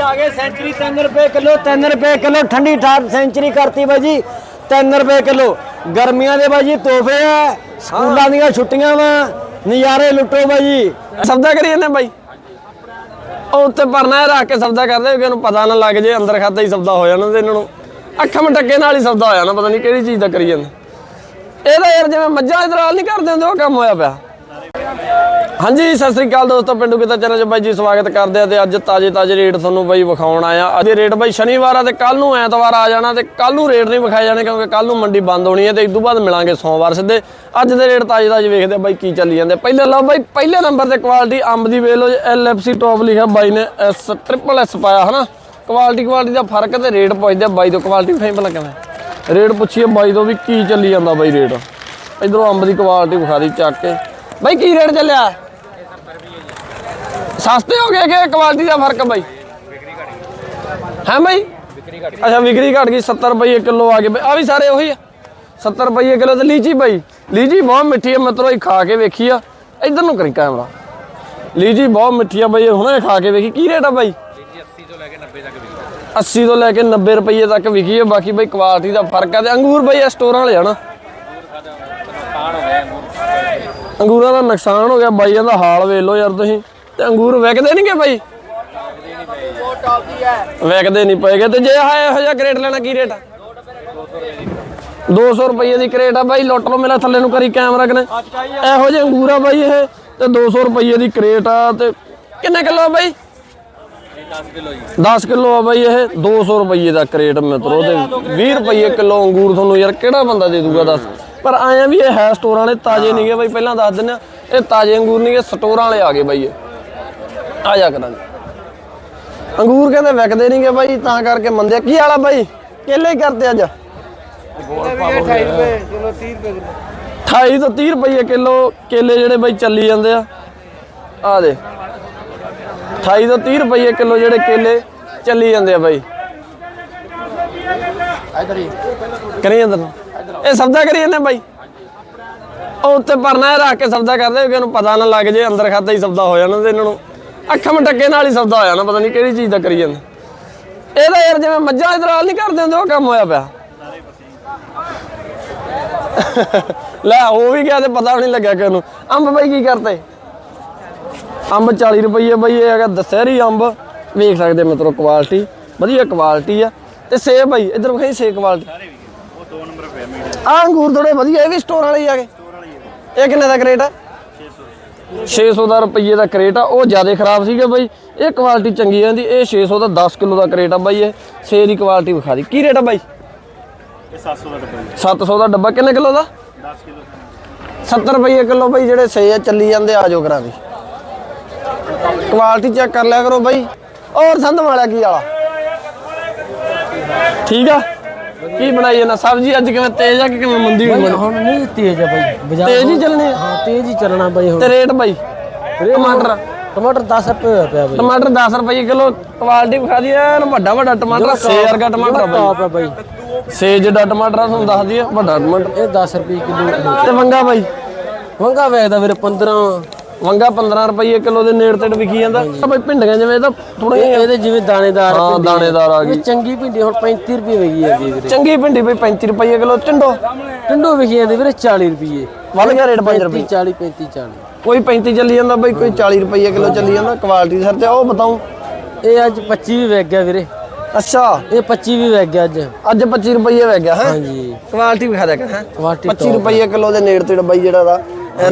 ਆ ਗਏ ਸੈਂਚਰੀ 3 ਰੁਪਏ ਕਿਲੋ 3 ਰੁਪਏ ਕਿਲੋ ਠੰਡੀ ਠਾਰ ਸੈਂਚਰੀ ਕਰਤੀ ਬਾਈ ਜੀ 3 ਰੁਪਏ ਕਿਲੋ। ਗਰਮੀਆਂ ਦੇ ਬਾਈ ਜੀ ਤੋਹਫੇ ਆ ਸਕੂਲਾਂ ਦੀਆਂ ਛੁੱਟੀਆਂ ਵਾ ਨਜ਼ਾਰੇ ਲੁੱਟੋ ਬਾਈ ਜੀ ਸਬਦਾ ਕਰੀ ਜਾਂਦੇ ਬਾਈ? ਉਹ ਉੱਤੇ ਪਰਨਾ ਰੱਖ ਕੇ ਸਬਦਾ ਕਰਦੇ ਕਿ ਪਤਾ ਨਾ ਲੱਗ ਜੇ ਅੰਦਰ ਖਾਦਾ ਹੀ ਸਬਦਾ ਹੋ ਜਾਣਾ ਤੇ ਇਹਨਾਂ ਨੂੰ। ਅੱਖਾਂ ਮਟੱਕੇ ਨਾਲ ਹੀ ਸਬਦਾ ਹੋ ਜਾਣਾ ਪਤਾ ਨਹੀਂ ਕਿਹੜੀ ਚੀਜ਼ ਦਾ ਕਰੀ ਜਾਂਦੇ। ਇਹਦਾ ਯਾਰ ਜਿਵੇਂ ਮੱਝਾਂ ਇਧਰਾਲ ਨਹੀਂ ਕਰਦੇ ਹੁੰਦੇ ਉਹ ਕੰਮ ਹੋਇਆ ਪਿਆ। ਹਾਂਜੀ, ਸਤਿ ਸ੍ਰੀ ਅਕਾਲ ਦੋਸਤੋ, ਪਿੰਡੂ ਕਿਤਾ ਚੈਨਲ 'ਚ ਬਾਈ ਜੀ ਸਵਾਗਤ ਕਰਦੇ ਆ ਤੇ ਅੱਜ ਤਾਜੇ ਤਾਜੇ ਰੇਟ ਤੁਹਾਨੂੰ ਬਾਈ ਵਿਖਾਉਣ ਆਇਆ। ਅੱਜ ਰੇਟ ਬਾਈ ਸ਼ਨੀਵਾਰ ਆ ਤੇ ਕੱਲ ਨੂੰ ਐਤਵਾਰ ਆ ਜਾਣਾ ਤੇ ਕੱਲ ਨੂੰ ਰੇਟ ਨਹੀਂ ਵਿਖਾਏ ਜਾਣੇ ਕਿਉਂਕਿ ਕੱਲ ਨੂੰ ਮੰਡੀ ਬੰਦ ਹੋਣੀ ਹੈ ਤੇ ਇਸ ਤੋਂ ਬਾਅਦ ਮਿਲਾਂਗੇ ਸੋਮਵਾਰ ਸਿੱਧੇ। ਅੱਜ ਦੇ ਰੇਟ ਤਾਜੇ ਤਾਜੇ ਵੇਖਦੇ ਆ ਬਾਈ ਕੀ ਚੱਲੀ ਜਾਂਦੇ। ਪਹਿਲੇ ਲਓ ਬਾਈ, ਪਹਿਲੇ ਨੰਬਰ ਤੇ ਕੁਆਲਿਟੀ ਅੰਬ ਦੀ ਵੇਖ ਲਓ ਐਲਐਫਸੀ ਟੌਪ ਲਿਖਿਆ ਬਾਈ ਨੇ ਐਸ ਟ੍ਰਿਪਲ ਐਸ ਪਾਇਆ, ਹਨਾ? ਕੁਆਲਿਟੀ ਕੁਆਲਿਟੀ ਦਾ ਫ਼ਰਕ ਤੇ ਰੇਟ ਪੁੱਛਦੇ ਆ ਬਾਈ ਤੋਂ। ਕੁਆਲਿਟੀ ਫੇਮ ਭਲਾ ਕਿਵੇਂ? ਰੇਟ ਪੁੱਛੀਏ ਬਾਈ ਤੋਂ ਵੀ ਕੀ ਚੱਲੀ ਜਾਂਦਾ ਬਾਈ ਰੇਟ। ਇਧਰੋਂ ਅੰਬ ਦੀ ਕੁਆਲਿਟੀ ਵਿਖਾ ਦੀ ਚੱਕ ਕੇ। ਬਾਈ ਕੀ ਰੇਟ ਚੱਲਿਆ? ਸਸਤੇ ਹੋ ਗਏ ਕਿ ਕੁਆਲਿਟੀ ਦਾ ਫ਼ਰਕ ਬਾਈ? ਹੈ ਬਾਈ? ਅੱਛਾ, ਵਿਕਰੀ ਘਟ ਗਈ 70 ਰੁਪਏ ਕਿਲੋ ਆ ਗਏ। ਬਈ ਆ ਵੀ ਸਾਰੇ ਉਹੀ ਆ। 70 ਰੁਪਏ ਕਿਲੋ ਤੇ ਲੀਚੀ ਬਾਈ। ਲੀਜੀ ਬਹੁਤ ਮਿੱਠੀ ਹੈ ਮਤਲਬ ਹੀ ਖਾ ਕੇ ਵੇਖੀ ਆ। ਇਧਰ ਨੂੰ ਕਰੀ ਕੈਮਰਾ। ਲੀਚੀ ਬਹੁਤ ਮਿੱਠੀ ਆ ਬਾਈ ਹੁਣੇ ਖਾ ਕੇ ਵੇਖੀ। ਕੀ ਰੇਟ ਆ ਬਾਈ? 80 ਤੋਂ ਲੈ ਕੇ 90 ਰੁਪਏ ਤੱਕ ਵਿਕੀ ਹੈ ਬਾਕੀ ਬਾਈ ਕੁਆਲਿਟੀ ਦਾ ਫ਼ਰਕ ਆ ਤੇ ਅੰਗੂਰ ਬਾਈ ਇਹ ਸਟੋਰਾਂ ਵਾਲੇ ਆ ਨਾ। ਅੰਗੂਰਾਂ ਦਾ ਨੁਕਸਾਨ ਹੋ ਗਿਆ, ਬਾਈਆਂ ਦਾ ਹਾਲ ਵੇਖ ਲਓ ਯਾਰ ਤੁਸੀਂ। ਤੇ ਅੰਗੂਰ ਵਿਕਦੇ ਨਹੀਂਗੇ ਬਾਈ? ਵਿਕਦੇ ਨਹੀਂ ਪਏਗੇ ਤੇ ਜੇ ਆਹ ਇਹੋ ਜਿਹਾ ਕ੍ਰੇਟ ਲੈਣਾ, ਕੀ ਰੇਟ ਆ? 200 ਰੁਪਏ ਦੀ ਕ੍ਰੇਟ ਆ ਬਾਈ, ਲੁੱਟ ਲਓ ਮੇਰਾ ਥੱਲੇ ਨੂੰ ਕਰੀ ਕੈਮਰਾ ਕਨੇ। ਇਹੋ ਜਿਹੇ ਅੰਗੂਰ ਆ ਬਾਈ ਇਹ, ਤੇ 200 ਰੁਪਏ ਦੀ ਕ੍ਰੇਟ ਆ, ਤੇ ਕਿੰਨੇ ਕਿਲੋ ਆ ਬਾਈ? 10 ਕਿਲੋ ਆ ਬਾਈ ਇਹ 200 ਰੁਪਏ ਦਾ ਕ੍ਰੇਟ ਮਿੱਤਰੋ, ਤੇ 20 ਰੁਪਏ ਕਿਲੋ ਅੰਗੂਰ ਤੁਹਾਨੂੰ ਯਾਰ ਕਿਹੜਾ ਬੰਦਾ ਦੇ ਦੂਗਾ, ਦੱਸ। ਪਰ ਆਇਆ ਵੀ ਇਹ ਹੈ ਸਟੋਰਾਂ ਵਾਲੇ ਤਾਜ਼ੇ ਨਹੀਂਗੇ ਬਾਈ ਪਹਿਲਾਂ ਦੱਸ ਦਿੰਦੇ ਆ ਇਹ ਤਾਜ਼ੇ ਅੰਗੂਰ ਨਹੀਂਗੇ ਸਟੋਰਾਂ ਵਾਲੇ ਆ ਗਏ ਬਾਈ ਇਹ। ਆ ਜਾ ਕਰਾਂਗੇ। ਅੰਗੂਰ ਕਹਿੰਦੇ ਵਿਕਦੇ ਨਹੀਂਗੇ ਬਾਈ ਤਾਂ ਕਰਕੇ ਮੰਦੇ। ਕੀ ਵਾਲਾ ਬਾਈ? ਕੇਲੇ ਹੀ ਕਰਦੇ ਅੱਜ 28 ਤੋਂ 30 ਰੁਪਏ ਕਿਲੋ ਕੇਲੇ ਜਿਹੜੇ ਬਾਈ ਚੱਲੀ ਜਾਂਦੇ ਆ। ਆ ਦੇ। 28 ਤੋਂ 30 ਰੁਪਏ ਕਿਲੋ ਜਿਹੜੇ ਕੇਲੇ ਚੱਲੀ ਜਾਂਦੇ ਆ ਬਾਈ। ਕਰੀ ਜਾਂਦੇ ਨੇ। ਇਹ ਸਬਦਾ ਕਰੀ ਜਾਂਦੇ ਬਾਈ? ਉਹ ਉੱਤੇ ਪਰਨਾ ਰੱਖ ਕੇ ਸਬਦਾ ਕਰਦੇ ਕਿ ਇਹਨੂੰ ਪਤਾ ਨਾ ਲੱਗ ਜੇ ਅੰਦਰ ਖਾਦਾ ਹੀ ਸਬਦਾ ਹੋ ਜਾਣਾ ਤੇ ਇਹਨਾਂ ਨੂੰ ਅੱਖਾਂ ਮਟੱਕੇ ਨਾਲ ਹੀ ਸਬਦਾ ਹੋ ਜਾਣਾ, ਪਤਾ ਨਹੀਂ ਕਿਹੜੀ ਚੀਜ਼ ਦਾ ਕਰੀ ਜਾਂਦੇ। ਇਹਦਾ ਯਾਰ ਜਿਵੇਂ ਮੱਝਾਂ ਇਧਰਾਲ ਨਹੀਂ ਕਰਦੇ ਹੁੰਦੇ, ਉਹ ਕੰਮ ਹੋਇਆ ਪਿਆ। ਲੈ, ਉਹ ਵੀ ਗਿਆ ਤੇ ਪਤਾ ਵੀ ਨਹੀਂ ਲੱਗਿਆ ਕਿ ਉਹਨੂੰ ਅੰਬ ਬਾਈ ਕੀ ਕਰਤੇ? ਅੰਬ 40 ਰੁਪਏ ਬਾਈ, ਇਹ ਹੈਗਾ ਦਸਹਿਰੀ ਅੰਬ। ਵੇਖ ਸਕਦੇ ਮਿੱਤਰੋ ਕੁਆਲਿਟੀ ਵਧੀਆ ਕੁਆਲਿਟੀ ਆ। ਤੇ ਸੇਬ ਬਾਈ, ਇਧਰ ਵਿਖਾਈ ਸੇਬ ਕੁਆਲਿਟੀ ਆ ਅੰਗੂਰ ਥੋੜੇ ਵਧੀਆ ਇਹ ਵੀ ਸਟੋਰ ਵਾਲੇ ਹੀ ਆ ਗਏ। ਇਹ ਕਿੰਨੇ ਦਾ ਕ੍ਰੇਟ ਆ? 600 ਦਾ ਰੁਪਏ ਦਾ ਕ੍ਰੇਟ ਆ ਉਹ ਜ਼ਿਆਦਾ ਖਰਾਬ ਸੀਗਾ ਬਾਈ। ਇਹ ਕੁਆਲਿਟੀ ਚੰਗੀ ਆਂਦੀ ਇਹ 600 ਦਾ 10 ਕਿਲੋ ਦਾ ਕ੍ਰੇਟ ਆ ਬਾਈ ਇਹ। ਸੇ ਦੀ ਕੁਆਲਿਟੀ ਵਿਖਾ ਦੀ। ਕੀ ਰੇਟ ਆ ਬਾਈ? ਇਹ 700 ਦਾ ਡੱਬਾ 700 ਦਾ ਡੱਬਾ ਕਿੰਨੇ ਕਿਲੋ ਦਾ? 10 ਕਿਲੋ 70 ਰੁਪਏ ਕਿਲੋ ਬਾਈ ਜਿਹੜੇ ਸੇ ਆ ਚੱਲੀ ਜਾਂਦੇ ਆ ਜਾਓ ਕਰਾਂ ਵੀ ਕੁਆਲਿਟੀ ਚੈੱਕ ਕਰ ਲਿਆ ਕਰੋ ਬਾਈ। ਔਰ ਸੰਧ ਵਾਲਾ ਕੀ ਵਾਲਾ? ਠੀਕ ਆ? ਕੀ ਬਣਾਈ ਜਾਂਦਾ? ਸਬਜ਼ੀ ਅੱਜ ਕਿਵੇਂ ਤੇਜ਼ ਆ ਕਿ ਕਿਵੇਂ ਮੰਦੀ ਹੋਈ? ਬਣੀ ਹੁਣ ਨਹੀਂ ਤੇਜ਼ ਆ ਬਾਈ ਬਾਜ਼ਾਰ ਤੇਜ਼ ਹੀ ਚੱਲਣੀ ਆ? ਹਾਂ ਤੇਜ਼ ਹੀ ਚੱਲਣਾ ਬਾਈ ਹੁਣ। ਤੇ ਰੇਟ ਬਾਈ? ਟਮਾਟਰ? ਟਮਾਟਰ 10 ਰੁਪਏ ਹੋਇਆ ਪਿਆ ਬਾਈ। ਟਮਾਟਰ 10 ਰੁਪਏ ਕਿਲੋ ਕੁਆਲਿਟੀ ਵਿਖਾ ਦੀ ਐਨ ਵੱਡਾ ਵੱਡਾ ਟਮਾਟਰ ਸੇ ਵਰਗਾ ਟਮਾਟਰ ਆ ਬਾਈ। ਟਾਪ ਆ ਬਾਈ। ਸੇ ਜਿਹੜਾ ਟਮਾਟਰ ਆ ਤੁਹਾਨੂੰ ਦੱਸ ਦਈਏ ਵੱਡਾ ਟਮਾਟਰ। ਇਹ 10 ਰੁਪਏ ਕਿਲੋ। ਤੇ ਵੰਗਾ ਬਾਈ? ਵੰਗਾ ਵੇਚਦਾ ਵੀਰੇ 15 ਵੰਗਾ 15 ਰੁਪਏ ਕਿਲੋ ਦੇ ਨੇੜ ਤੇੜ ਵਿਕੀ ਜਾਂਦਾ। ਬਾਈ ਭਿੰਡੀਆਂ ਜਿਵੇਂ ਇਹ ਤਾਂ ਥੋੜਾ ਇਹ- ਇਹਦੇ ਜਿਵੇਂ ਦਾਣੇਦਾਰ ਹਾਂ ਦਾਣੇਦਾਰ ਆ ਗਈ। ਚੰਗੀ ਭਿੰਡੀ ਹੁਣ 35 ਰੁਪਏ ਵਿਕੀ ਜਾਂਦੀ ਵੀਰੇ। ਚੰਗੀ ਭਿੰਡੀ ਬਈ 35 ਰੁਪਏ ਕਿਲੋ ਟਿੰਡੋ ਟਿੰਡੋ ਵਿਕੀ ਜਾਂਦੀ ਵੀਰੇ 40 ਰੁਪਏ ਵੱਧ ਗਿਆ ਰੇਟ 5 ਰੁਪਏ। 40 35 40 ਕੋਈ 35 ਚੱਲੀ ਜਾਂਦਾ ਬਈ ਕੋਈ 40 ਰੁਪਏ ਕਿਲੋ ਚੱਲੀ ਜਾਂਦਾ ਕੁਆਲਿਟੀ ਸਰ ਤੇ ਉਹ ਬਤਾਉ। ਇਹ ਅੱਜ 25 ਵੀ ਵਿਕ ਗਿਆ ਵੀਰੇ। ਅੱਛਾ। ਇਹ 25 ਵੀ ਵਿਕ ਗਿਆ ਅੱਜ। ਅੱਜ 25 ਰੁਪਏ ਵਗ ਗਿਆ ਹੈ? ਹਾਂਜੀ। ਕੁਆਲਿਟੀ ਵਿਖਾ ਕਰ ਹੈ? ਕੁਆਲਿਟੀ 25 ਰੁਪਏ ਕਿਲੋ ਦੇ ਨੇੜ ਤੇੜ ਬਈ ਜਿਹੜਾ ਦਾ।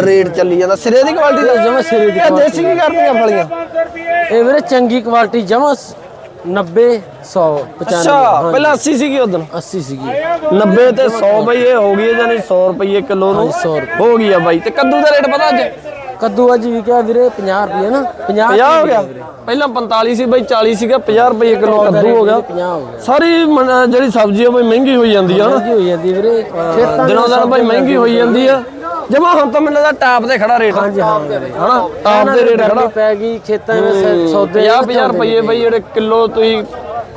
ਰੇਟ ਚੱਲੀ ਜਾਂਦਾ। ਸਿਰੇ ਦੀ ਕੁਆਲਿਟੀ ਦਾ ਜਮਾ ਸਿਰੇ ਦੀ ਇਹ ਦੇਸੀ ਕੀ ਕਰਦੀਆਂ ਫਲੀਆਂ? ਇਹ ਵੀਰੇ ਚੰਗੀ ਕੁਆਲਿਟੀ ਜਮਾ 90 100 95 ਅੱਛਾ ਪਹਿਲਾਂ 80 ਸੀਗੀ ਉਦੋਂ 80 ਸੀਗੀ। 90 ਤੇ 100 ਬਈ ਇਹ ਹੋ ਗਈ ਜਾਨੀ 100 ਰੁਪਏ ਕਿਲੋ ਨੂੰ। 100 ਰੁਪਏ ਹੋ ਗਈ ਆ ਬਾਈ। ਤੇ ਕੱਦੂ ਦਾ ਰੇਟ ਪਤਾ ਅੱਜ? ਕੱਦੂ ਅੱਜ ਵੀ ਕਿਹਾ ਵੀਰੇ 50 ਰੁਪਏ ਨਾ। 50 50 ਹੋ ਗਿਆ? ਪਹਿਲਾਂ 45 ਸੀ ਬਈ 40 ਸੀਗਾ 50 ਰੁਪਏ ਕਿਲੋ ਕੱਦੂ ਹੋ ਗਿਆ। 50 ਹੋ ਗਿਆ। ਸਾਰੀ ਜਿਹੜੀ ਸਬਜ਼ੀ ਆ ਬਈ ਮਹਿੰਗੀ ਹੋਈ ਜਾਂਦੀ ਆ ਮਹਿੰਗੀ ਹੋਈ ਜਾਂਦੀ ਵੀਰੇ। ਦਿਨੋਂ ਦਿਨ ਬਈ ਮਹਿੰਗੀ ਹੋਈ ਜਾਂਦੀ ਆ। ਜਮਾ ਹੁਣ ਤਾਂ ਮੈਨੂੰ ਲੱਗਦਾ ਟਾਪ ਤੇ ਖੜਾ ਰੇਟ ਹਾਂਜੀ ਹਾਂ ਹਨਾ? ਟਾਪ ਦੇ ਰੇਟ ਖੜਾ। ਪੈ ਗਈ ਖੇਤਾਂ ਵਿੱਚ ਸੌਦੇ 50 50 ਰੁਪਏ ਬਈ ਜਿਹੜੇ ਕਿਲੋ ਤੁਸੀਂ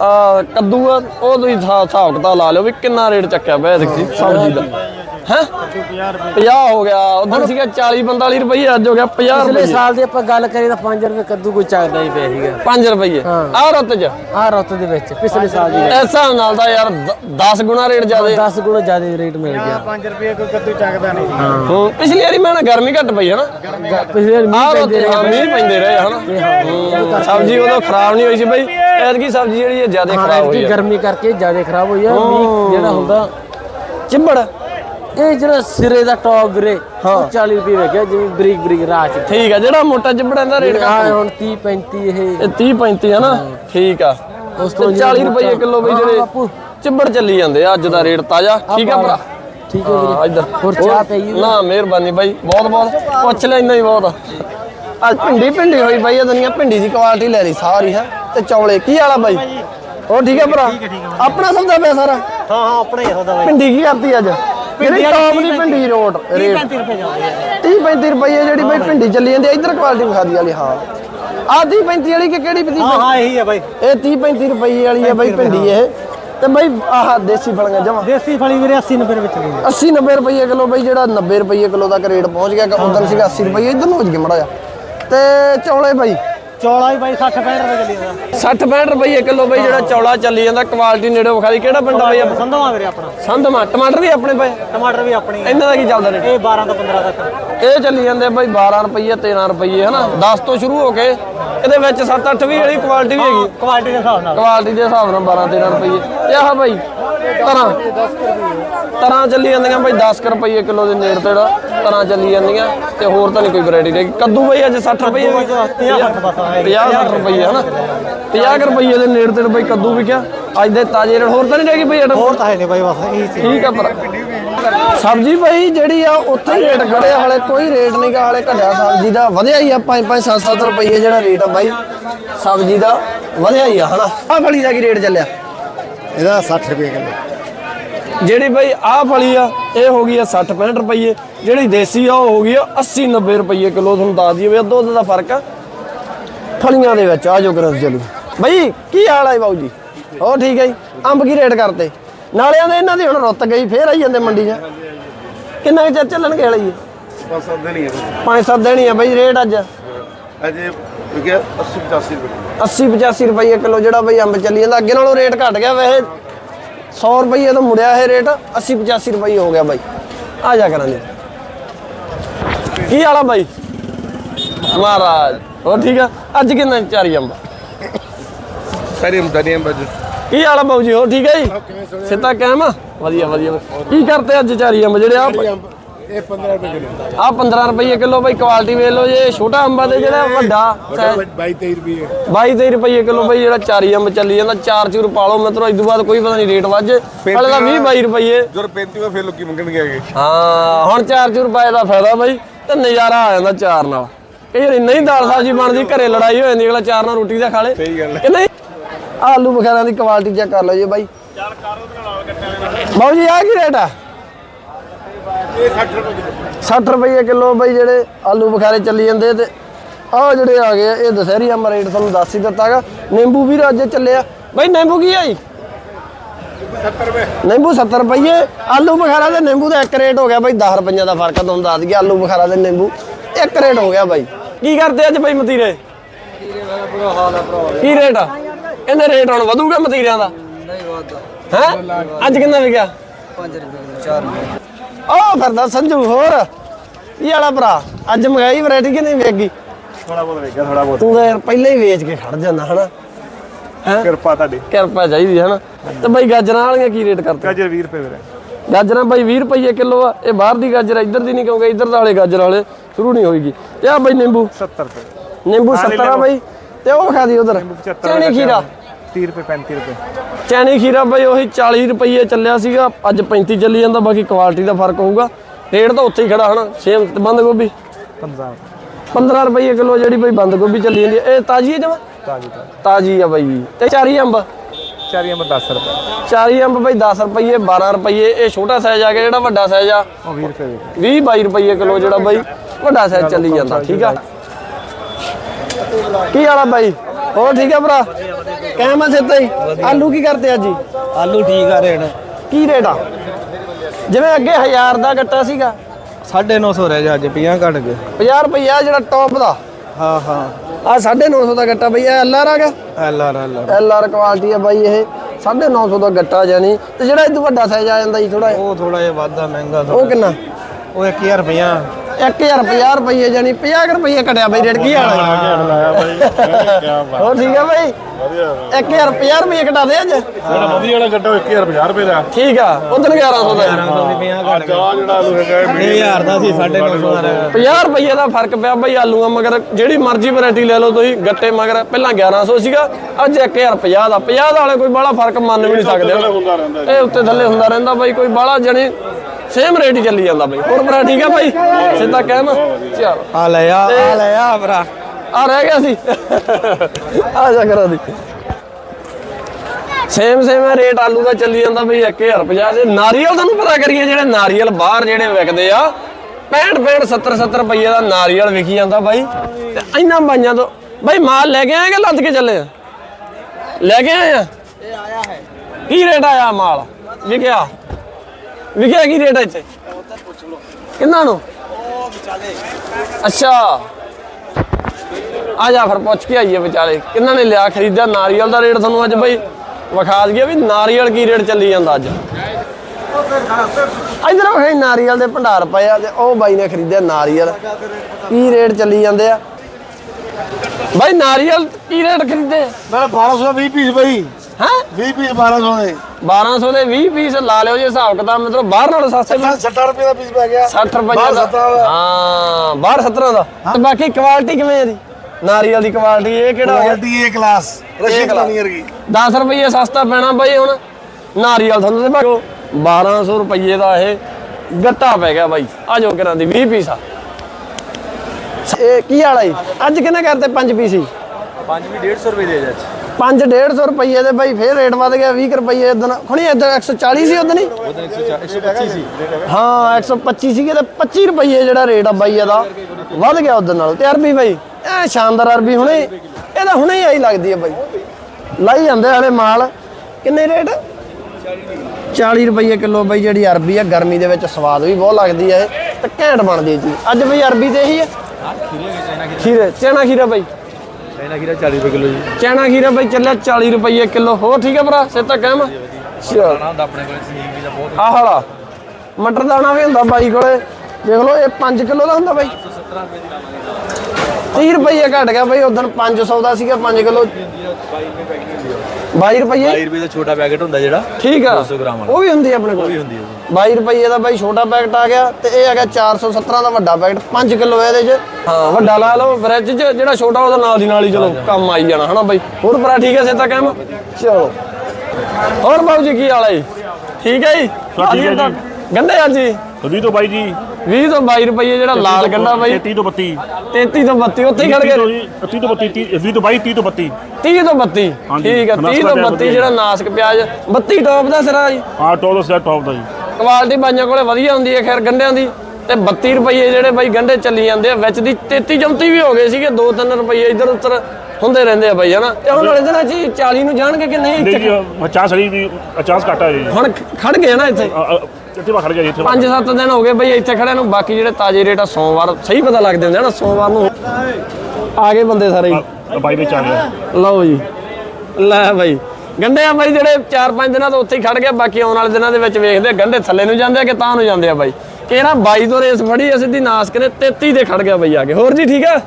ਆ ਕੱਦੂ ਆ ਉਹ ਤੁਸੀਂ ਹਿਸਾਬ ਹਿਸਾਬ ਕਿਤਾਬ ਲਾ ਲਿਓ ਵੀ ਕਿੰਨਾ ਰੇਟ ਚੱਕਿਆ ਪਿਆ ਦੇਖੀ ਸਬਜ਼ੀ ਦਾ। ਹੈ? 50 ਰੁਪਏ 50 ਹੋ ਗਿਆ। ਉਧਰ ਸੀਗਾ 40 45 ਰੁਪਏ ਅੱਜ ਹੋ ਗਿਆ 50 ਪਿਛਲੇ ਰੁਪਏ ਸਾਲ ਦੀ ਆਪਾਂ ਗੱਲ ਕਰੀਏ ਤਾਂ 5 ਰੁਪਏ ਕੱਦੂ ਕੋਈ ਚੱਕਦਾ ਹੀ ਪਿਆ ਸੀਗਾ। 5 ਰੁਪਏ ਆ ਰੁੱਤ ਚ? ਆਹ ਰੁੱਤ ਦੇ ਵਿੱਚ ਪਿਛਲੇ ਸਾਲ ਦੀ ਇਸ ਹਿਸਾਬ ਨਾਲ ਤਾਂ ਯਾਰ 10 ਗੁਣਾ ਰੇਟ ਜ਼ਿਆਦੇ। 10 ਗੁਣਾ ਜ਼ਿਆਦਾ ਰੇਟ ਮਿਲ ਗਿਆ। 5 ਰੁਪਏ ਕੋਈ ਕੱਦੂ ਚੱਕਦਾ ਨਹੀਂ ਹੂੰ। ਪਿਛਲੀ ਵਾਰੀ ਮੈਂ ਨਾ ਗਰਮੀ ਘੱਟ ਪਈ ਹਨਾ ਗ- ਪਿਛਲੇ ਵਾਰ ਮੀਂਹ ਆਹ ਰੁੱਤ ਪੈਂਦੇ ਰਹੇ। ਹਾਂ, ਮੀਂਹ ਪੈਂਦੇ ਰਹੇ ਹਨਾ ਹੂੰ, ਸਬਜ਼ੀ ਉਦੋਂ ਖਰਾਬ ਨਹੀਂ ਹੋਈ ਸੀ ਬਈ। ਐਤਕੀ ਸਬਜ਼ੀ ਜਿਹੜੀ ਹੈ ਜ਼ਿਆਦਾ ਹਾਂ ਖਰਾਬ ਹੋਈ ਐਤਕੀ ਹੈ। ਗਰਮੀ ਕਰਕੇ ਜ਼ਿਆਦਾ ਖਰਾਬ ਹੋਈ ਆ ਮੀਂਹ ਜਿਹੜਾ ਹੁੰਦਾ ਚਿੱਬੜ। ਇਹ ਜਿਹੜਾ ਸਿਰੇ ਦਾ ਟੌਪ ਵੀਰੇ ਉਹ 40 ਰੁਪਏ ਵੇਖਿਆ ਜਿਵੇਂ ਬਰੀਕ ਬਰੀਕ ਰਾਚ ਠੀਕ ਆ ਜਿਹੜਾ ਮੋਟਾ ਚਿੱਬੜਾਂ ਦਾ ਰੇਟ ਆ ਹੁਣ 30 35 ਇਹ। ਇਹ 30 35 ਹੈ ਨਾ? ਠੀਕ ਆ। ਉਸ ਤੋਂ ਤੇ 40 ਰੁਪਏ ਕਿਲੋ ਬਈ ਹਾਂ, ਜਿਹੜੇ। ਚਿੱਬੜ ਚੱਲੀ ਜਾਂਦੇ ਆ ਅੱਜ ਦਾ ਰੇਟ ਤਾਜ਼ਾ। ਠੀਕ ਆ ਭਰਾ? ਠੀਕ ਹੈ ਹਾਂ ਵੀਰੇ ਇੱਧਰ। ਹੋਰ ਚਾਹ ਪਈ ਨਾ ਮਿਹਰਬਾਨੀ ਬਾਈ ਬਹੁਤ ਬਹੁਤ। ਪੁੱਛ ਲੈ ਇੰਨਾ ਹੀ ਬਹੁਤ। ਆ ਅੱਜ ਭਿੰਡੀ ਭਿੰਡੀ ਹੋਈ ਬਾਈ ਇਹ ਦੁਨੀਆ ਭਿੰਡੀ ਦੀ ਕੁਆਲਿਟੀ ਲੈ ਲਈ ਸਾਰੀ ਹੈ। ਤੇ ਚੌਲੇ ਕੀ ਵਾਲਾ ਬਾਈ? ਹੋਰ ਠੀਕ ਹੈ ਭਰਾ ਆਪਣਾ ਸੌਦਾ ਪਿਆ ਸਾਰਾ? ਹਾਂ ਹਾਂ ਆਪਣਾ ਹੀ ਹੁੰਦਾ ਬਾਈ। ਭਿੰਡੀ ਕੀ ਕਰਤੀ ਅੱਜ? ਜਿਹੜੀ ਟੌਪ ਦੀ ਭਿੰਡੀ ਰੋਟ। ਰੇਟ। 35 ਰੁਪਏ ਜਾਂਦੀ ਹੈ 30 35 ਰੁਪਏ ਜਿਹੜੀ ਬਾਈ ਭਿੰਡੀ ਚੱਲੀ ਜਾਂਦੀ ਇੱਧਰ ਕੁਆਲਿਟੀ ਵਿਖਾ ਦੀ ਵਾਲੀ ਹਾਂ। 30 35 ਵਾਲੀ ਕਿ ਕਿਹੜੀ ਪਤੀ ਹਾਂ ਹਾਂ ਇਹੀ ਹੈ ਬਾਈ। ਇਹ 30 35 ਰੁਪਏ ਵਾਲੀ ਹੈ ਬਾਈ ਭਿੰਡੀ ਇਹ। ਤੇ ਬਾਈ ਆਹ ਦੇਸੀ ਫਲੀਆਂ ਜਮਾ। ਦੇਸੀ ਫਲੀ ਵੀਰੇ 80 90 ਰੁਪਏ ਚੱਲੀ 80 90 ਰੁਪਏ ਕਿਲੋ ਬਈ ਜਿਹੜਾ 90 ਰੁਪਏ ਕਿਲੋ ਤੱਕ ਰੇਟ ਪਹੁੰਚ ਗਿਆ ਉਦੋਂ ਸੀਗਾ 80 ਰੁਪਏ ਇਧਰ ਨੂੰ ਹੋ ਗਿਆ ਮੜਾ ਜਾ ਤੇ ਚੌਲੇ ਬਾਈ ਚੌਲਾ ਵੀ ਬਾਈ 60 65 ਰੁਪਏ ਚੱਲੀ ਜਾਂਦਾ। 60 65 ਰੁਪਏ ਕਿਲੋ ਬਈ ਜਿਹੜਾ ਚੌਲਾ ਚੱਲੀ ਜਾਂਦਾ ਕੁਆਲਿਟੀ ਨੇੜੇ ਵਿਖਾ ਦੀ ਕਿਹੜਾ ਪਿੰਡ ਬਈ? ਆਪਣਾ ਸੰਧਵਾ ਵੀਰੇ ਆਪਣਾ। ਸੰਧਮਾ ਟਮਾਟਰ ਵੀ ਆਪਣੇ ਪਏ ਟਮਾਟਰ ਵੀ ਆਪਣੀ ਇਹਨਾਂ ਦਾ ਕੀ ਚੱਲਦਾ ਰੇਟ? ਇਹ 12 ਤੋਂ 15 ਤੱਕ। ਇਹ ਚੱਲੀ ਜਾਂਦੇ ਬਈ 12 ਰੁਪਏ 13 ਰੁਪਏ ਹਨਾ? 10 ਤੋਂ ਸ਼ੁਰੂ ਹੋ ਕੇ ਇਹਦੇ ਵਿੱਚ 7-8 ਵੀ ਜਿਹੜੀ ਕੁਆਲਿਟੀ ਵੀ ਹੈਗੀ। ਕੁਆਲਿਟੀ ਦੇ ਹਿਸਾਬ ਨਾਲ। ਕੁਆਲਿਟੀ ਦੇ ਹਿਸਾਬ ਨਾਲ 12-13 ਰੁਪਏ ਤੇ ਆਹ ਬਾਈ ਤਰਾਂ। ਤਰਾਂ ਚੱਲੀ ਜਾਂਦੀਆਂ ਬਾਈ 10 ਰੁਪਏ ਕਿਲੋ ਦੇ ਨੇੜ ਤੇੜਾ। ਤਰਾਂ ਚੱਲੀ ਜਾਂਦੀਆਂ ਤੇ ਹੋਰ ਤਾਂ ਨਹੀਂ ਕੋਈ ਵੈਰਾਈਟੀ ਰਹੀ ਕੱਦੂ ਬਾਈ ਅੱਜ 60 ਰੁਪਏ 50 60 ਬਸ ਆਏ 50-60 ਰੁਪਏ ਹਨਾ? 50 ਰੁਪਏ ਦੇ ਨੇੜ ਤੇੜ ਬਾਈ ਕੱਦੂ ਵਿਕਿਆ। ਅੱਜ ਦੇ ਤਾਜ਼ੇ ਰੇਟ ਹੋਰ ਤਾਂ ਨਹੀਂ ਰਹੇਗੀ ਬਾਈ ਹੋਰ ਤਾਂ ਹੈ ਨਹੀਂ ਬਾਈ ਬਸ ਇਹੀ ਸੀ ਠੀਕ ਆ ਪਰ ਸਬਜ਼ੀ ਭਾਈ ਜਿਹੜੀ ਆ ਉੱਥੇ ਹੀ ਰੇਟ ਖੜੇ ਆ, ਹਾਲੇ ਕੋਈ ਰੇਟ ਨਹੀਂਗਾ ਹਾਲੇ ਘਟਿਆ। ਸਬਜ਼ੀ ਦਾ ਵਧਿਆ ਹੀ ਆ 5-5 7-7 ਰੁਪਏ ਜਿਹੜਾ ਰੇਟ ਆ ਬਾਈ। ਸਬਜ਼ੀ ਦਾ ਵਧਿਆ ਹੀ ਆ ਹਨਾ? ਆ ਫਲੀ ਦਾ ਕੀ ਰੇਟ ਚੱਲਿਆ? ਇਹਦਾ 60 ਰੁਪਏ ਕਿਲੋ। ਜਿਹੜੀ ਬਾਈ ਆਹ ਫਲੀ ਆ ਇਹ ਹੋ ਗਈ ਆ 60 65 ਰੁਪਏ ਜਿਹੜੀ ਦੇਸੀ ਆ ਉਹ ਹੋ ਗਈ ਆ 80 90 ਰੁਪਏ ਕਿਲੋ ਤੁਹਾਨੂੰ ਦੱਸ ਦਈਏ ਵੀ ਅੱਧੋ ਅੱਧ ਦਾ ਫ਼ਰਕ ਆ। ਫਲੀਆਂ ਦੇ ਵਿੱਚ ਆ ਜੋ ਕਰਸ ਚਲੂ ਬਾਈ ਕੀ ਹਾਲ ਹੈ ਬਾਊ ਜੀ? ਹੋ ਠੀਕ ਹੈ ਜੀ? ਅੰਬ ਕੀ ਰੇਟ ਕਰਤੇ? ਨਾਲਿਆਂ ਦੇ ਇਹਨਾਂ ਦੀ ਹੁਣ ਰੁੱਤ ਗਈ ਫੇਰ ਆਈ ਜਾਂਦੇ ਮੰਡੀ 'ਚ। ਕਿੰਨਾ ਕੁ ਚਿਰ ਚੱਲਣਗੇ ਵਾਲੀ ਜੀ? ਬਸ ਨਹੀਂ ਹੈ ਪੰਜ ਸੱਤ ਦੇਣੀ ਆ ਬਾਈ ਰੇਟ ਅੱਜ? ਅਜੇ ਵਿਕਿਆ 80 85 ਰੁਪਏ। 80 85 ਰੁਪਏ ਕਿਲੋ ਜਿਹੜਾ ਬਾਈ ਅੰਬ ਚੱਲੀ ਜਾਂਦਾ। ਅੱਗੇ ਨਾਲੋਂ ਰੇਟ ਘਟ ਗਿਆ ਵੈਸੇ। 100 ਰੁਪਏ ਤੋਂ ਮੁੜਿਆ ਇਹ ਰੇਟ 80 85 ਰੁਪਏ ਹੋ ਗਿਆ ਬਾਈ। ਆ ਜਾ ਕਰਾਂਗੇ। ਕੀ ਵਾਲਾ ਬਾਈ? ਮਹਾਰਾਜ। ਹੋਰ ਠੀਕ ਆ? ਅੱਜ ਕਿੰਨਾ ਚਾਰੀ ਅੰਬ? ਸਾਰੇ ਮਦਾਨੀਆਂ ਬਜ ਕੀ ਵਾਲਾ ਬਾਊ ਜੀ ਹੋਰ ਠੀਕ ਹੈ ਜੀ? ਸਿੱਧਾ ਕਾਇਮ ਆ? ਵਧੀਆ ਵਧੀਆ। ਕੀ ਕਰਤੇ ਅੱਜ ਚਾਰੀ ਅੰਬ ਜਿਹੜੇ ਆ? ਇਹ 15 ਰੁਪਏ ਕਿਲੋ। ਆ 15 ਰੁਪਏ ਕਿਲੋ ਬਾਈ ਕੁਆਲਿਟੀ ਵੇਖ ਲਓ ਜੇ। ਛੋਟਾ ਅੰਬਾ ਤੇ ਜਿਹੜਾ ਵੱਡਾ size 22 23 ਰੁਪਏ। 22 23 ਰੁਪਏ ਕਿਲੋ ਬਈ ਜਿਹੜਾ ਚਾਰੀ ਅੰਬ ਚੱਲੀ ਜਾਂਦਾ। ਚਾਰ ਚੂਰ ਪਾ ਲਓ ਮਿੱਤਰੋ ਇਸ ਤੋਂ ਬਾਅਦ ਕੋਈ ਪਤਾ ਨਹੀਂ ਰੇਟ ਵੱਜ ਹਲੇ ਤਾਂ 20 22 ਰੁਪਏ। ਜਦ 35 ਵਾ ਫਿਰ ਲੋਕੀ ਮੰਗਣਗੇ ਆਗੇ ਹਾਂ ਹੁਣ ਚਾਰ ਚੂਰ ਪਾਏ ਦਾ ਫਾਇਦਾ ਬਈ ਤੇ ਨਜ਼ਾਰਾ ਆ ਜਾਂਦਾ ਚਾਰ ਨਾਲ। ਇਹ ਵਾਰੀ ਨਹੀਂ ਦਾਲ ਸਬਜ਼ੀ ਬਣਦੀ ਘਰੇ ਲੜਾਈ ਹੋ ਜਾਂਦੀ ਅਗਲਾ ਚਾਰ ਨਾਲ ਰੋਟੀ ਦਾ ਖਾ ਲੇ। ਸਹੀ ਗੱਲ ਹੈ। ਕਿ ਨਹੀਂ? ਆਲੂ ਬਖਾਰਿਆਂ ਦੀ ਕੁਆਲਿਟੀ ਚੈੱਕ ਕਰ ਲਓ ਜੀ ਬਾਈ। ਬਾਊ ਜੀ ਆ ਕੀ ਰੇਟ ਆ? ਇਹ 60 ਰੁਪਏ ਕਿਲੋ 60 ਰੁਪਏ ਕਿਲੋ ਬਈ ਜਿਹੜੇ ਆਲੂ ਬੁਖਾਰੇ ਚੱਲੀ ਜਾਂਦੇ ਤੇ ਆਹ ਜਿਹੜੇ ਆ ਗਏ ਆ, ਇਹ ਦਸਹਿਰੀ ਅੰਬ ਰੇਟ ਤੁਹਾਨੂੰ ਦੱਸ ਹੀ ਦਿੱਤਾਗਾ। ਨਿੰਬੂ ਵੀ ਅੱਜ ਚੱਲਿਆ। ਬਈ ਨਿੰਬੂ ਕੀ ਆ ਜੀ? 70 ਰੁਪਏ ਨਿੰਬੂ 70 ਰੁਪਏ ਆਲੂ ਬੁਖਾਰਾ ਤੇ ਨਿੰਬੂ ਦਾ ਇੱਕ ਰੇਟ ਹੋ ਗਿਆ ਬਈ 10 ਰੁਪਈਆਂ ਦਾ ਫ਼ਰਕ ਆ, ਤੁਹਾਨੂੰ ਦੱਸ ਦਈਏ ਆਲੂ ਬੁਖਾਰਾ ਤੇ ਨਿੰਬੂ ਇੱਕ ਰੇਟ ਹੋ ਗਿਆ ਬਾਈ। ਕੀ ਕਰਦੇ ਅੱਜ ਬਈ ਮਤੀਰੇ? ਕੀ ਰੇਟ ਆ? ਇਹਦੇ ਰੇਟ ਹੁਣ ਵਧੂਗਾ ਮਤੀਰਿਆਂ ਦਾ? ਨਹੀਂ ਵਧਦਾ। ਹੈ? ਅੱਜ ਕਿੰਨਾ ਵਿਕਿਆ? 5 ਰੁਪਏ 4 ਰੁਪਏ। ਉਹ ਫਿਰਦਾ ਸੰਜੂ ਹੋਰ? ਇਹ ਵਾਲਾ ਭਰਾ? ਅੱਜ ਮਹਿੰਗਾਈ ਵੈਰਾਈਟੀ ਕਿ ਨਹੀਂ ਵੇਗੀ ਥੋੜਾ ਬਹੁਤ ਵੇਖਿਆ ਥੋੜਾ ਬਹੁਤ। ਤੂੰ ਤਾਂ ਯਾਰ ਪਹਿਲਾਂ ਹੀ ਵੇਚ ਕੇ ਖੜ ਜਾਂਦਾ ਹਨਾ? ਕਿਰਪਾ ਤੁਹਾਡੀ। ਕਿਰਪਾ ਚਾਹੀਦੀ ਹੈ ਹਨਾ? ਤੇ ਬਾਈ ਗਾਜਰਾਂ ਵਾਲੀਆਂ ਕੀ ਰੇਟ ਕਰਦੇ ਗਾਜਰ 20 ਰੁਪਏ ਵੀਰੇ। ਗਾਜਰਾਂ ਬਾਈ 20 ਰੁਪਏ ਕਿਲੋ ਆ। ਇਹ ਬਾਹਰ ਦੀ ਗਾਜਰ ਇੱਧਰ ਦੀ ਨਹੀਂ ਕਿਉਂਕਿ ਇੱਧਰ ਦਾ ਵਾਲੇ ਗਾਜਰ ਵਾਲੇ ਸ਼ੁਰੂ ਨਹੀਂ ਹੋਏਗੀ। ਤੇ ਆ ਬਾਈ ਨਿੰਬੂ। 70 ਰੁਪਏ। ਨਿੰਬੂ 70 ਆ ਬਾਈ। ਤੇ ਉਹ ਖਾ ਦੀ ਉਧਰ। 75 ਚੈਨੀ ਖੀਰਾ। 30 ਰੁਪਏ 35 ਰੁਪਏ। ਚੈਨੀ ਖੀਰਾ ਬਾਈ ਉਹੀ 40 ਰੁਪਏ ਚੱਲਿਆ ਸੀਗਾ। ਅੱਜ 35 ਚੱਲੀ ਜਾਂਦਾ ਬਾਕੀ ਕੁਆਲਿਟੀ ਦਾ ਫ਼ਰਕ ਹੋਊਗਾ। ਰੇਟ ਤਾਂ ਉੱਥੇ ਹੀ ਖੜਾ ਹਨਾ ਸੇਮ ਬੰਦ ਗੋਭੀ। 50 15 ਰੁਪਏ ਕਿਲੋ ਜਿਹੜੀ ਬਾਈ ਬੰਦ ਗੋਭੀ ਚੱਲੀ ਜਾਂਦੀ ਇਹ ਤਾਜ਼ੀ ਹੈ ਜਮਾ? ਤਾਜੀ ਤਾਜ਼ੀ। ਆ ਬਾਈ। ਤੇ ਚਾਰੀ ਅੰਬ। ਚਾਰੀ ਅੰਬ 10 ਰੁਪਏ। ਚਾਰੀ ਅੰਬ ਬਾਈ 10 ਰੁਪਏ 12 ਰੁਪਏ ਇਹ ਛੋਟਾ ਸਾਈਜ਼ ਆ ਗਿਆ ਜਿਹੜਾ ਵੱਡਾ ਸਾਈਜ਼ ਆ। ਉਹ 20 ਰੁਪਏ 20 22 ਰੁਪਏ ਕਿਲੋ ਜਿਹੜਾ ਬਾਈ ਵੱਡਾ ਸਾਈਜ਼ ਚੱਲੀ ਜਾਂਦਾ ਠੀਕ ਆ? ਕੀ ਵਾਲਾ ਬਾਈ? ਹੋਰ ਠੀਕ ਆ ਭਰਾ? ਕਹਿਮਾ ਸਿੱਧਾ ਹੀ? ਆਲੂ ਕੀ ਕਰਦੇ ਅੱਜ? ਜੀ ਆਲੂ ਠੀਕ ਆ ਰੇਟ। ਕੀ ਰੇਟ ਆ? ਜਿਵੇਂ ਅੱਗੇ 1000 ਦਾ ਗੱਟਾ ਸੀਗਾ। 950 ਰਹਿ ਜਾ ਅੱਜ 50 ਘਟ ਗਏ। 50 ਰੁਪਈਆ ਜਿਹੜਾ ਟੌਪ ਦਾ। ਹਾਂ ਹਾਂ। ਆ 950 ਦਾ ਗੱਟਾ ਬਈ ਐਲ ਆਰ ਆ ਗਿਆ L R L R L R quality ਆ ਬਾਈ ਇਹ 950 ਦਾ ਗੱਟਾ ਜਾਨੀ ਤੇ ਜਿਹੜਾ ਇਹ ਤੋਂ ਵੱਡਾ ਸਾਈਜ਼ ਆ ਜਾਂਦਾ ਜੀ ਥੋੜਾ ਉਹ ਥੋੜਾ ਜਿਹਾ ਵਾਧਾ ਮਹਿੰਗਾ ਉਹ ਕਿੰਨਾ ਉਹ 1000 ਰੁਪਇਆ 1050 ਰੁਪਏ ਜਾਨੀ 50 ਰੁਪਏ ਘਟਿਆ ਬਈ ਰੇਟ ਕੀ ਹਾਲ ਹੈ ਹੋਰ ਠੀਕ ਆ ਬਾਈ 1050 ਰੁਪਏ ਘਟਾ ਦੇ ਅੱਜ। ਬੜਾ ਵਧੀਆ ਵਾਲਾ ਗੱਡਾ 1050 ਰੁਪਏ ਦਾ। ਠੀਕ ਆ ਉਦੋਂ 1100 ਦਾ। 1150 ਘਟ ਅੱਜ ਆ ਜਿਹੜਾ ਆਲੂ ਹੈਗਾ ਇਹ 1000 ਦਾ ਸੀ 950 ਦਾ। ਰਹਿ 50 ਰੁਪਏ ਦਾ ਫ਼ਰਕ ਪਿਆ ਬਈ ਆਲੂਆਂ ਮਗਰ ਜਿਹੜੀ ਮਰਜ਼ੀ ਵੈਰਾਈਟੀ ਲੈ ਲਓ ਤੁਸੀਂ ਗੱਟੇ ਮਗਰ। ਪਹਿਲਾਂ 1100 ਸੀਗਾ ਅੱਜ 1050 ਦਾ। 50 ਵਾਲੇ ਕੋਈ ਬਾਹਲਾ ਫ਼ਰਕ ਮੰਨ ਵੀ ਨਹੀਂ ਸਕਦੇ। ਹੁੰਦਾ ਰਹਿੰਦਾ ਇਹ ਉੱਤੇ ਥੱਲੇ ਹੁੰਦਾ ਰਹਿੰਦਾ ਬਾਈ ਕੋਈ ਬਾਹਲਾ ਜਣੀ ਸੇਮ ਰੇਟ ਹੀ ਚੱਲੀ ਜਾਂਦਾ ਬਾਈ। ਹੋਰ ਭਰਾ ਠੀਕ ਆ ਬਾਈ? ਸਿੱਧਾ ਕਹਿਮ ਚਲ। ਆ ਲੈ ਆ ਆ ਲੈ ਆ ਭਰਾ। ਆ ਰਹਿ ਗਿਆ ਸੀ। ਆ ਜਾ ਕਰਾ ਦੀ। ਸੇਮ ਸੇਮ ਰੇਟ ਆਲੂ ਦਾ ਚੱਲੀ ਜਾਂਦਾ ਬਈ 1050 ਦੇ। ਨਾਰੀਅਲ ਤੁਹਾਨੂੰ ਪਤਾ ਕਰੀਏ, ਜਿਹੜੇ ਨਾਰੀਅਲ ਬਾਹਰ ਜਿਹੜੇ ਵਿਕਦੇ ਆ 65 65 70 70 ਰੁਪਏ ਦਾ ਨਾਰੀਅਲ ਵਿਕੀ ਜਾਂਦਾ ਬਾਈ। ਤੇ ਇੰਨਾ ਬਾਈਆਂ ਤੋਂ ਬਾਈ ਮਾਲ ਲੈ ਕੇ ਆਏ ਕਿ ਲੱਦ ਕੇ ਚੱਲੇ ਆ? ਲੈ ਕੇ ਆਏ ਆ? ਇਹ ਆਇਆ ਹੈ ਕੀ ਰੇਟ ਆਇਆ ਮਾਲ? ਵਿਕਿਆ? ਵਿਕਿਆ ਕੀ ਰੇਟ ਇੱਥੇ? ਕਿੰਨਾ ਨੂੰ? ਅੱਛਾ। ਆ ਜਾ ਫਿਰ ਪੁੱਛ ਕੇ ਆਈਏ ਵਿਚਾਲੇ। ਕਿੰਨਾਂ ਨੇ ਲਿਆ ਖਰੀਦਿਆ? ਨਾਰੀਅਲ ਦਾ ਰੇਟ ਤੁਹਾਨੂੰ ਅੱਜ ਬਈ ਵਿਖਾ ਦਈਏ ਵੀ ਨਾਰੀਅਲ ਕੀ ਰੇਟ ਚੱਲੀ ਜਾਂਦਾ ਅੱਜ। ਇਧਰ ਉਹ ਨਾਰੀਅਲ ਦੇ ਭੰਡਾਰ ਪਏ ਆ ਤੇ ਉਹ ਬਾਈ ਨੇ ਖਰੀਦਿਆ ਨਾਰੀਅਲ। ਕੀ ਰੇਟ ਚੱਲੀ ਜਾਂਦੇ ਆ? ਬਾਈ ਨਾਰੀਅਲ ਕੀ ਰੇਟ ਖਰੀਦੇ? ਮੈਂ 1200 ਦਾ 20 ਪੀਸ ਬਾਈ। ਹੈ? 20 ਪੀਸ 1200 ਦੇ। 1200 ਦੇ 20 ਪੀਸ ਲਾ ਲਿਓ ਜੇ ਹਿਸਾਬ ਕਿਤਾਬ ਮਤਲਬ ਬਾਹਰ ਨਾਲੋਂ ਸਸਤੇ ਵੀ 60 ਰੁਪਏ ਦਾ ਪੀਸ ਪੈ ਗਿਆ। 60 ਰੁਪਏ ਦਾ। 70 ਦਾ। ਹਾਂ ਬਾਹਰ 17 ਦਾ। ਤੇ ਬਾਕੀ ਕੁਆਲਿਟੀ ਕਿਵੇਂ ਹੈ ਦੀ ਨਾਰੀਅਲ ਦੀ ਕੁਆਲਿਟੀ ਇਹ ਕਿਹੜਾ ਹੋ ਗਿਆ quality A class Rashid class। ਲਾਨੀਅਰ ਕੀ 10 ਰੁਪਏ ਸਸਤਾ ਪੈਣਾ ਬਾਈ ਹੁਣ। ਨਾਰੀਅਲ ਤੁਹਾਨੂੰ ਤੇ ਭਾਗੋ 1200 ਰੁਪਏ ਦਾ ਇਹ ਗੱਟਾ ਪੈ ਗਿਆ ਬਾਈ। ਆ ਜੋ ਕਰਾਂ ਦੀ 20 ਪੀਸ ਆ। ਇਹ ਕੀ ਵਾਲਾ ਜੀ? ਅੱਜ ਕਿੰਨੇ ਕਰਤੇ? 5 ਪੀਸ ਹੀ। 5 ਵੀ 150 ਰੁਪਏ ਦੇ ਜਾ 5 150 ਰੁਪਏ ਦੇ ਬਾਈ ਫੇਰ ਰੇਟ ਵੱਧ ਗਿਆ 20 ਰੁਪਏ ਇਦਾਂ। ਖੁਣੀ ਇਦਾਂ 140 ਸੀ ਉਦੋਂ ਨਹੀਂ ਉਹਦੇ 125 ਸੀ ਹਾਂ 125 ਸੀਗੇ ਤੇ 25 ਰੁਪਏ ਜਿਹੜਾ ਰੇਟ ਆ ਬਾਈ ਇਹਦਾ। ਵੱਧ ਗਿਆ ਉਦੋਂ ਨਾਲ। ਤੇ ਅਰਬੀ ਬਾਈ? ਐ ਸ਼ਾਨਦਾਰ ਅਰਬੀ ਹੁਣੇ ਇਹਦਾ ਹੁਣੇ ਹੀ ਆਈ ਲੱਗਦੀ ਹੈ ਬਾਈ। ਲਾਈ ਜਾਂਦੇ ਹਲੇ ਮਾਲ। ਕਿੰਨੇ ਰੇਟ? 40 ਰੁਪਏ ਕਿਲੋ ਬਾਈ ਜਿਹੜੀ ਅਰਬੀ ਆ ਗਰਮੀ ਦੇ ਵਿੱਚ ਸਵਾਦ ਵੀ ਬਹੁਤ ਲੱਗਦੀ ਹੈ ਇਹ ਤੇ ਘੈਂਟ ਬਣਦੀ ਜੀ। ਅੱਜ ਬਈ ਅਰਬੀ ਤੇ ਇਹੀ ਹੈ ਖੀਰੇ ਚੈਨਾ ਖੀਰਾ ਬਾਈ। ਚਾਈਨਾ ਖੀਰਾ 40 ਰੁਪਏ ਕਿਲੋ ਜੀ। ਚੈਨਾ ਖੀਰਾ ਬਾਈ ਚੱਲਿਆ 40 ਰੁਪਏ ਕਿਲੋ। ਹੋਰ ਠੀਕ ਹੈ ਭਰਾ ਸਿੱਧਾ ਕਹਿਮ ਚਲ ਨਾ ਹੁੰਦਾ ਆਪਣੇ ਕੋਲ ਸੀਮ ਵੀ ਦਾ ਬਹੁਤ ਆਹ ਵਾਲਾ। ਮਟਰ ਦਾਣਾ ਵੀ ਹੁੰਦਾ ਬਾਈ ਕੋਲੇ। ਦੇਖ ਲਓ ਇਹ 5 ਕਿਲੋ ਦਾ ਹੁੰਦਾ ਬਾਈ। 30 ਰੁਪਏ ਘਟ ਗਿਆ ਬਾਈ ਉਦੋਂ 500 ਦਾ ਸੀਗਾ 5 ਕਿਲੋ। 22 ਰੁਪਏ 22 ਰੁਪਏ ਦਾ ਛੋਟਾ ਪੈਕੇਟ ਹੁੰਦਾ ਜਿਹੜਾ ਠੀਕ ਆ। 200 ਗ੍ਰਾਮ ਵਾਲਾ। ਉਹ ਵੀ ਹੁੰਦੀ ਆ ਆਪਣੇ ਕੋਲ? ਵੀ ਹੁੰਦੀ ਹੈ ਜੀ। 22 ਰੁਪਏ ਦਾ ਬਾਈ ਛੋਟਾ ਪੈਕਟ ਆ ਗਿਆ ਤੇ ਇਹ ਹੈਗਾ 417 ਦਾ ਵੱਡਾ ਪੈਕਟ 5 ਕਿਲੋ ਇਹਦੇ 'ਚ। ਹਾਂ ਵੱਡਾ ਲਾ ਲਓ ਫ੍ਰਿਜ 'ਚ ਜਿਹੜਾ ਛੋਟਾ ਉਹਦਾ ਨਾਲ ਦੀ ਨਾਲ ਹੀ ਚਲੋ ਕੰਮ ਆਈ ਜਾਣਾ ਹਨਾ ਬਾਈ? ਹੋਰ ਭਰਾ ਠੀਕ ਹੈ ਸੇਤਾ ਕਹਿਮ ਚਲੋ। ਹੋਰ ਬਾਬੂ ਜੀ ਕੀ ਹਾਲ ਹੈ ਠੀਕ ਹੈ ਜੀ। ਗੰਡੇ ਆ ਜੀ? 20 ਤੋਂ ਬਾਈ ਜੀ। 20 ਤੋਂ 22 ਰੁਪਏ ਜਿਹੜਾ ਲਾਲ ਗੰਡਾ ਬਾਈ। 30 ਤੋਂ 32 33 ਤੋਂ 32 ਉੱਥੇ ਹੀ ਖੜ 30 ਗਏ ਤੋਂ ਜੀ 30 ਤੋਂ 32 20 ਤੋਂ 22 30 ਤੋਂ 32 30 ਤੋਂ 32 ਹਾਂਜੀ, ਠੀਕ ਹੈ 30 ਤੋਂ ਨਾਸਕ ਪਿਆਜ਼ 32 ਵਧੀਆ। ਜਿਹੜਾ ਨਾਸਕ ਪਿਆਜ਼ 32 ਟੌਪ ਦਾ ਸਿਰਾ ਜੀ। ਹਾਂ ਟੌਪ ਦਾ ਸੈਟ ਟੌਪ ਦਾ ਜੀ। ਕੁਆਲਿਟੀ ਬਾਈਆਂ ਕੋਲੇ ਵਧੀਆ ਹੁੰਦੀ ਹੈ ਖੈਰ ਗੰਢਿਆਂ ਦੀ। ਤੇ 32 ਰੁਪਏ ਜਿਹੜੇ ਬਾਈ ਗੰਢੇ ਚੱਲੀ ਜਾਂਦੇ ਆ ਵਿੱਚ ਦੀ 33 34 ਵੀ ਹੋ ਗਏ ਸੀਗੇ 2-3 ਰੁਪਏ ਇੱਧਰ ਉੱਧਰ ਹੁੰਦੇ ਰਹਿੰਦੇ ਆ ਬਾਈ ਹਨਾ? ਤੇ ਹੁਣ ਵਾਲੇ ਦਿਨਾਂ 'ਚ ਹੀ 40 ਨੂੰ ਜਾਣਗੇ ਕਿ ਨਹੀਂ? ਨਹੀਂ ਇੱਥੇ ਜੀ 50 ਸੜੀ ਵੀ 50 ਘਟਾ ਜੀ। ਹੁਣ ਖੜ ਗਏ ਨਾ ਇੱਥੇ। ਇੱਥੇ ਵਾ ਖੜ ਗਿਆ ਜੀ ਇੱਥੇ ਵਾ। 5-7 ਦਿਨ ਹੋ ਗਏ ਬਈ ਇੱਥੇ ਖੜਿਆਂ ਨੂੰ ਬਾਕੀ ਜਿਹੜੇ ਤਾਜ਼ੇ ਰੇਟ ਆ ਸੋਮਵਾਰ ਸਹੀ ਪਤਾ ਲੱਗਦੇ ਹੁੰਦੇ ਆ ਨਾ ਸੋਮਵਾਰ ਨੂੰ। ਆ ਗਏ ਬੰਦੇ ਸਾਰੇ ਹੀ। ਬਾਈ ਵਿੱਚ ਆ ਗਿਆ ਲਓ ਜੀ। ਲੈ ਬਾਈ। ਗੰਡੇ ਆ ਬਾਈ ਜਿਹੜੇ 4-5 ਦਿਨਾਂ ਤੋਂ ਉੱਥੇ ਹੀ ਖੜ ਗਿਆ ਬਾਕੀ ਆਉਣ ਵਾਲੇ ਦਿਨਾਂ ਦੇ ਵਿੱਚ ਵੇਖਦੇ ਆ ਗੰਡੇ ਥੱਲੇ ਨੂੰ ਜਾਂਦੇ ਆ ਕਿ ਤਾਂ ਨੂੰ ਜਾਂਦੇ ਆ ਬਾਈ। ਕਿਹੜਾ 22 ਤੋਂ ਰੇਸ ਫੜੀ ਆ ਸਿੱਧੀ ਨਾਸਕ ਨੇ 33 ਦੇ ਖੜ ਗਿਆ ਬਾਈ ਆ ਕੇ। ਹੋਰ ਜੀ ਠੀਕ ਆ?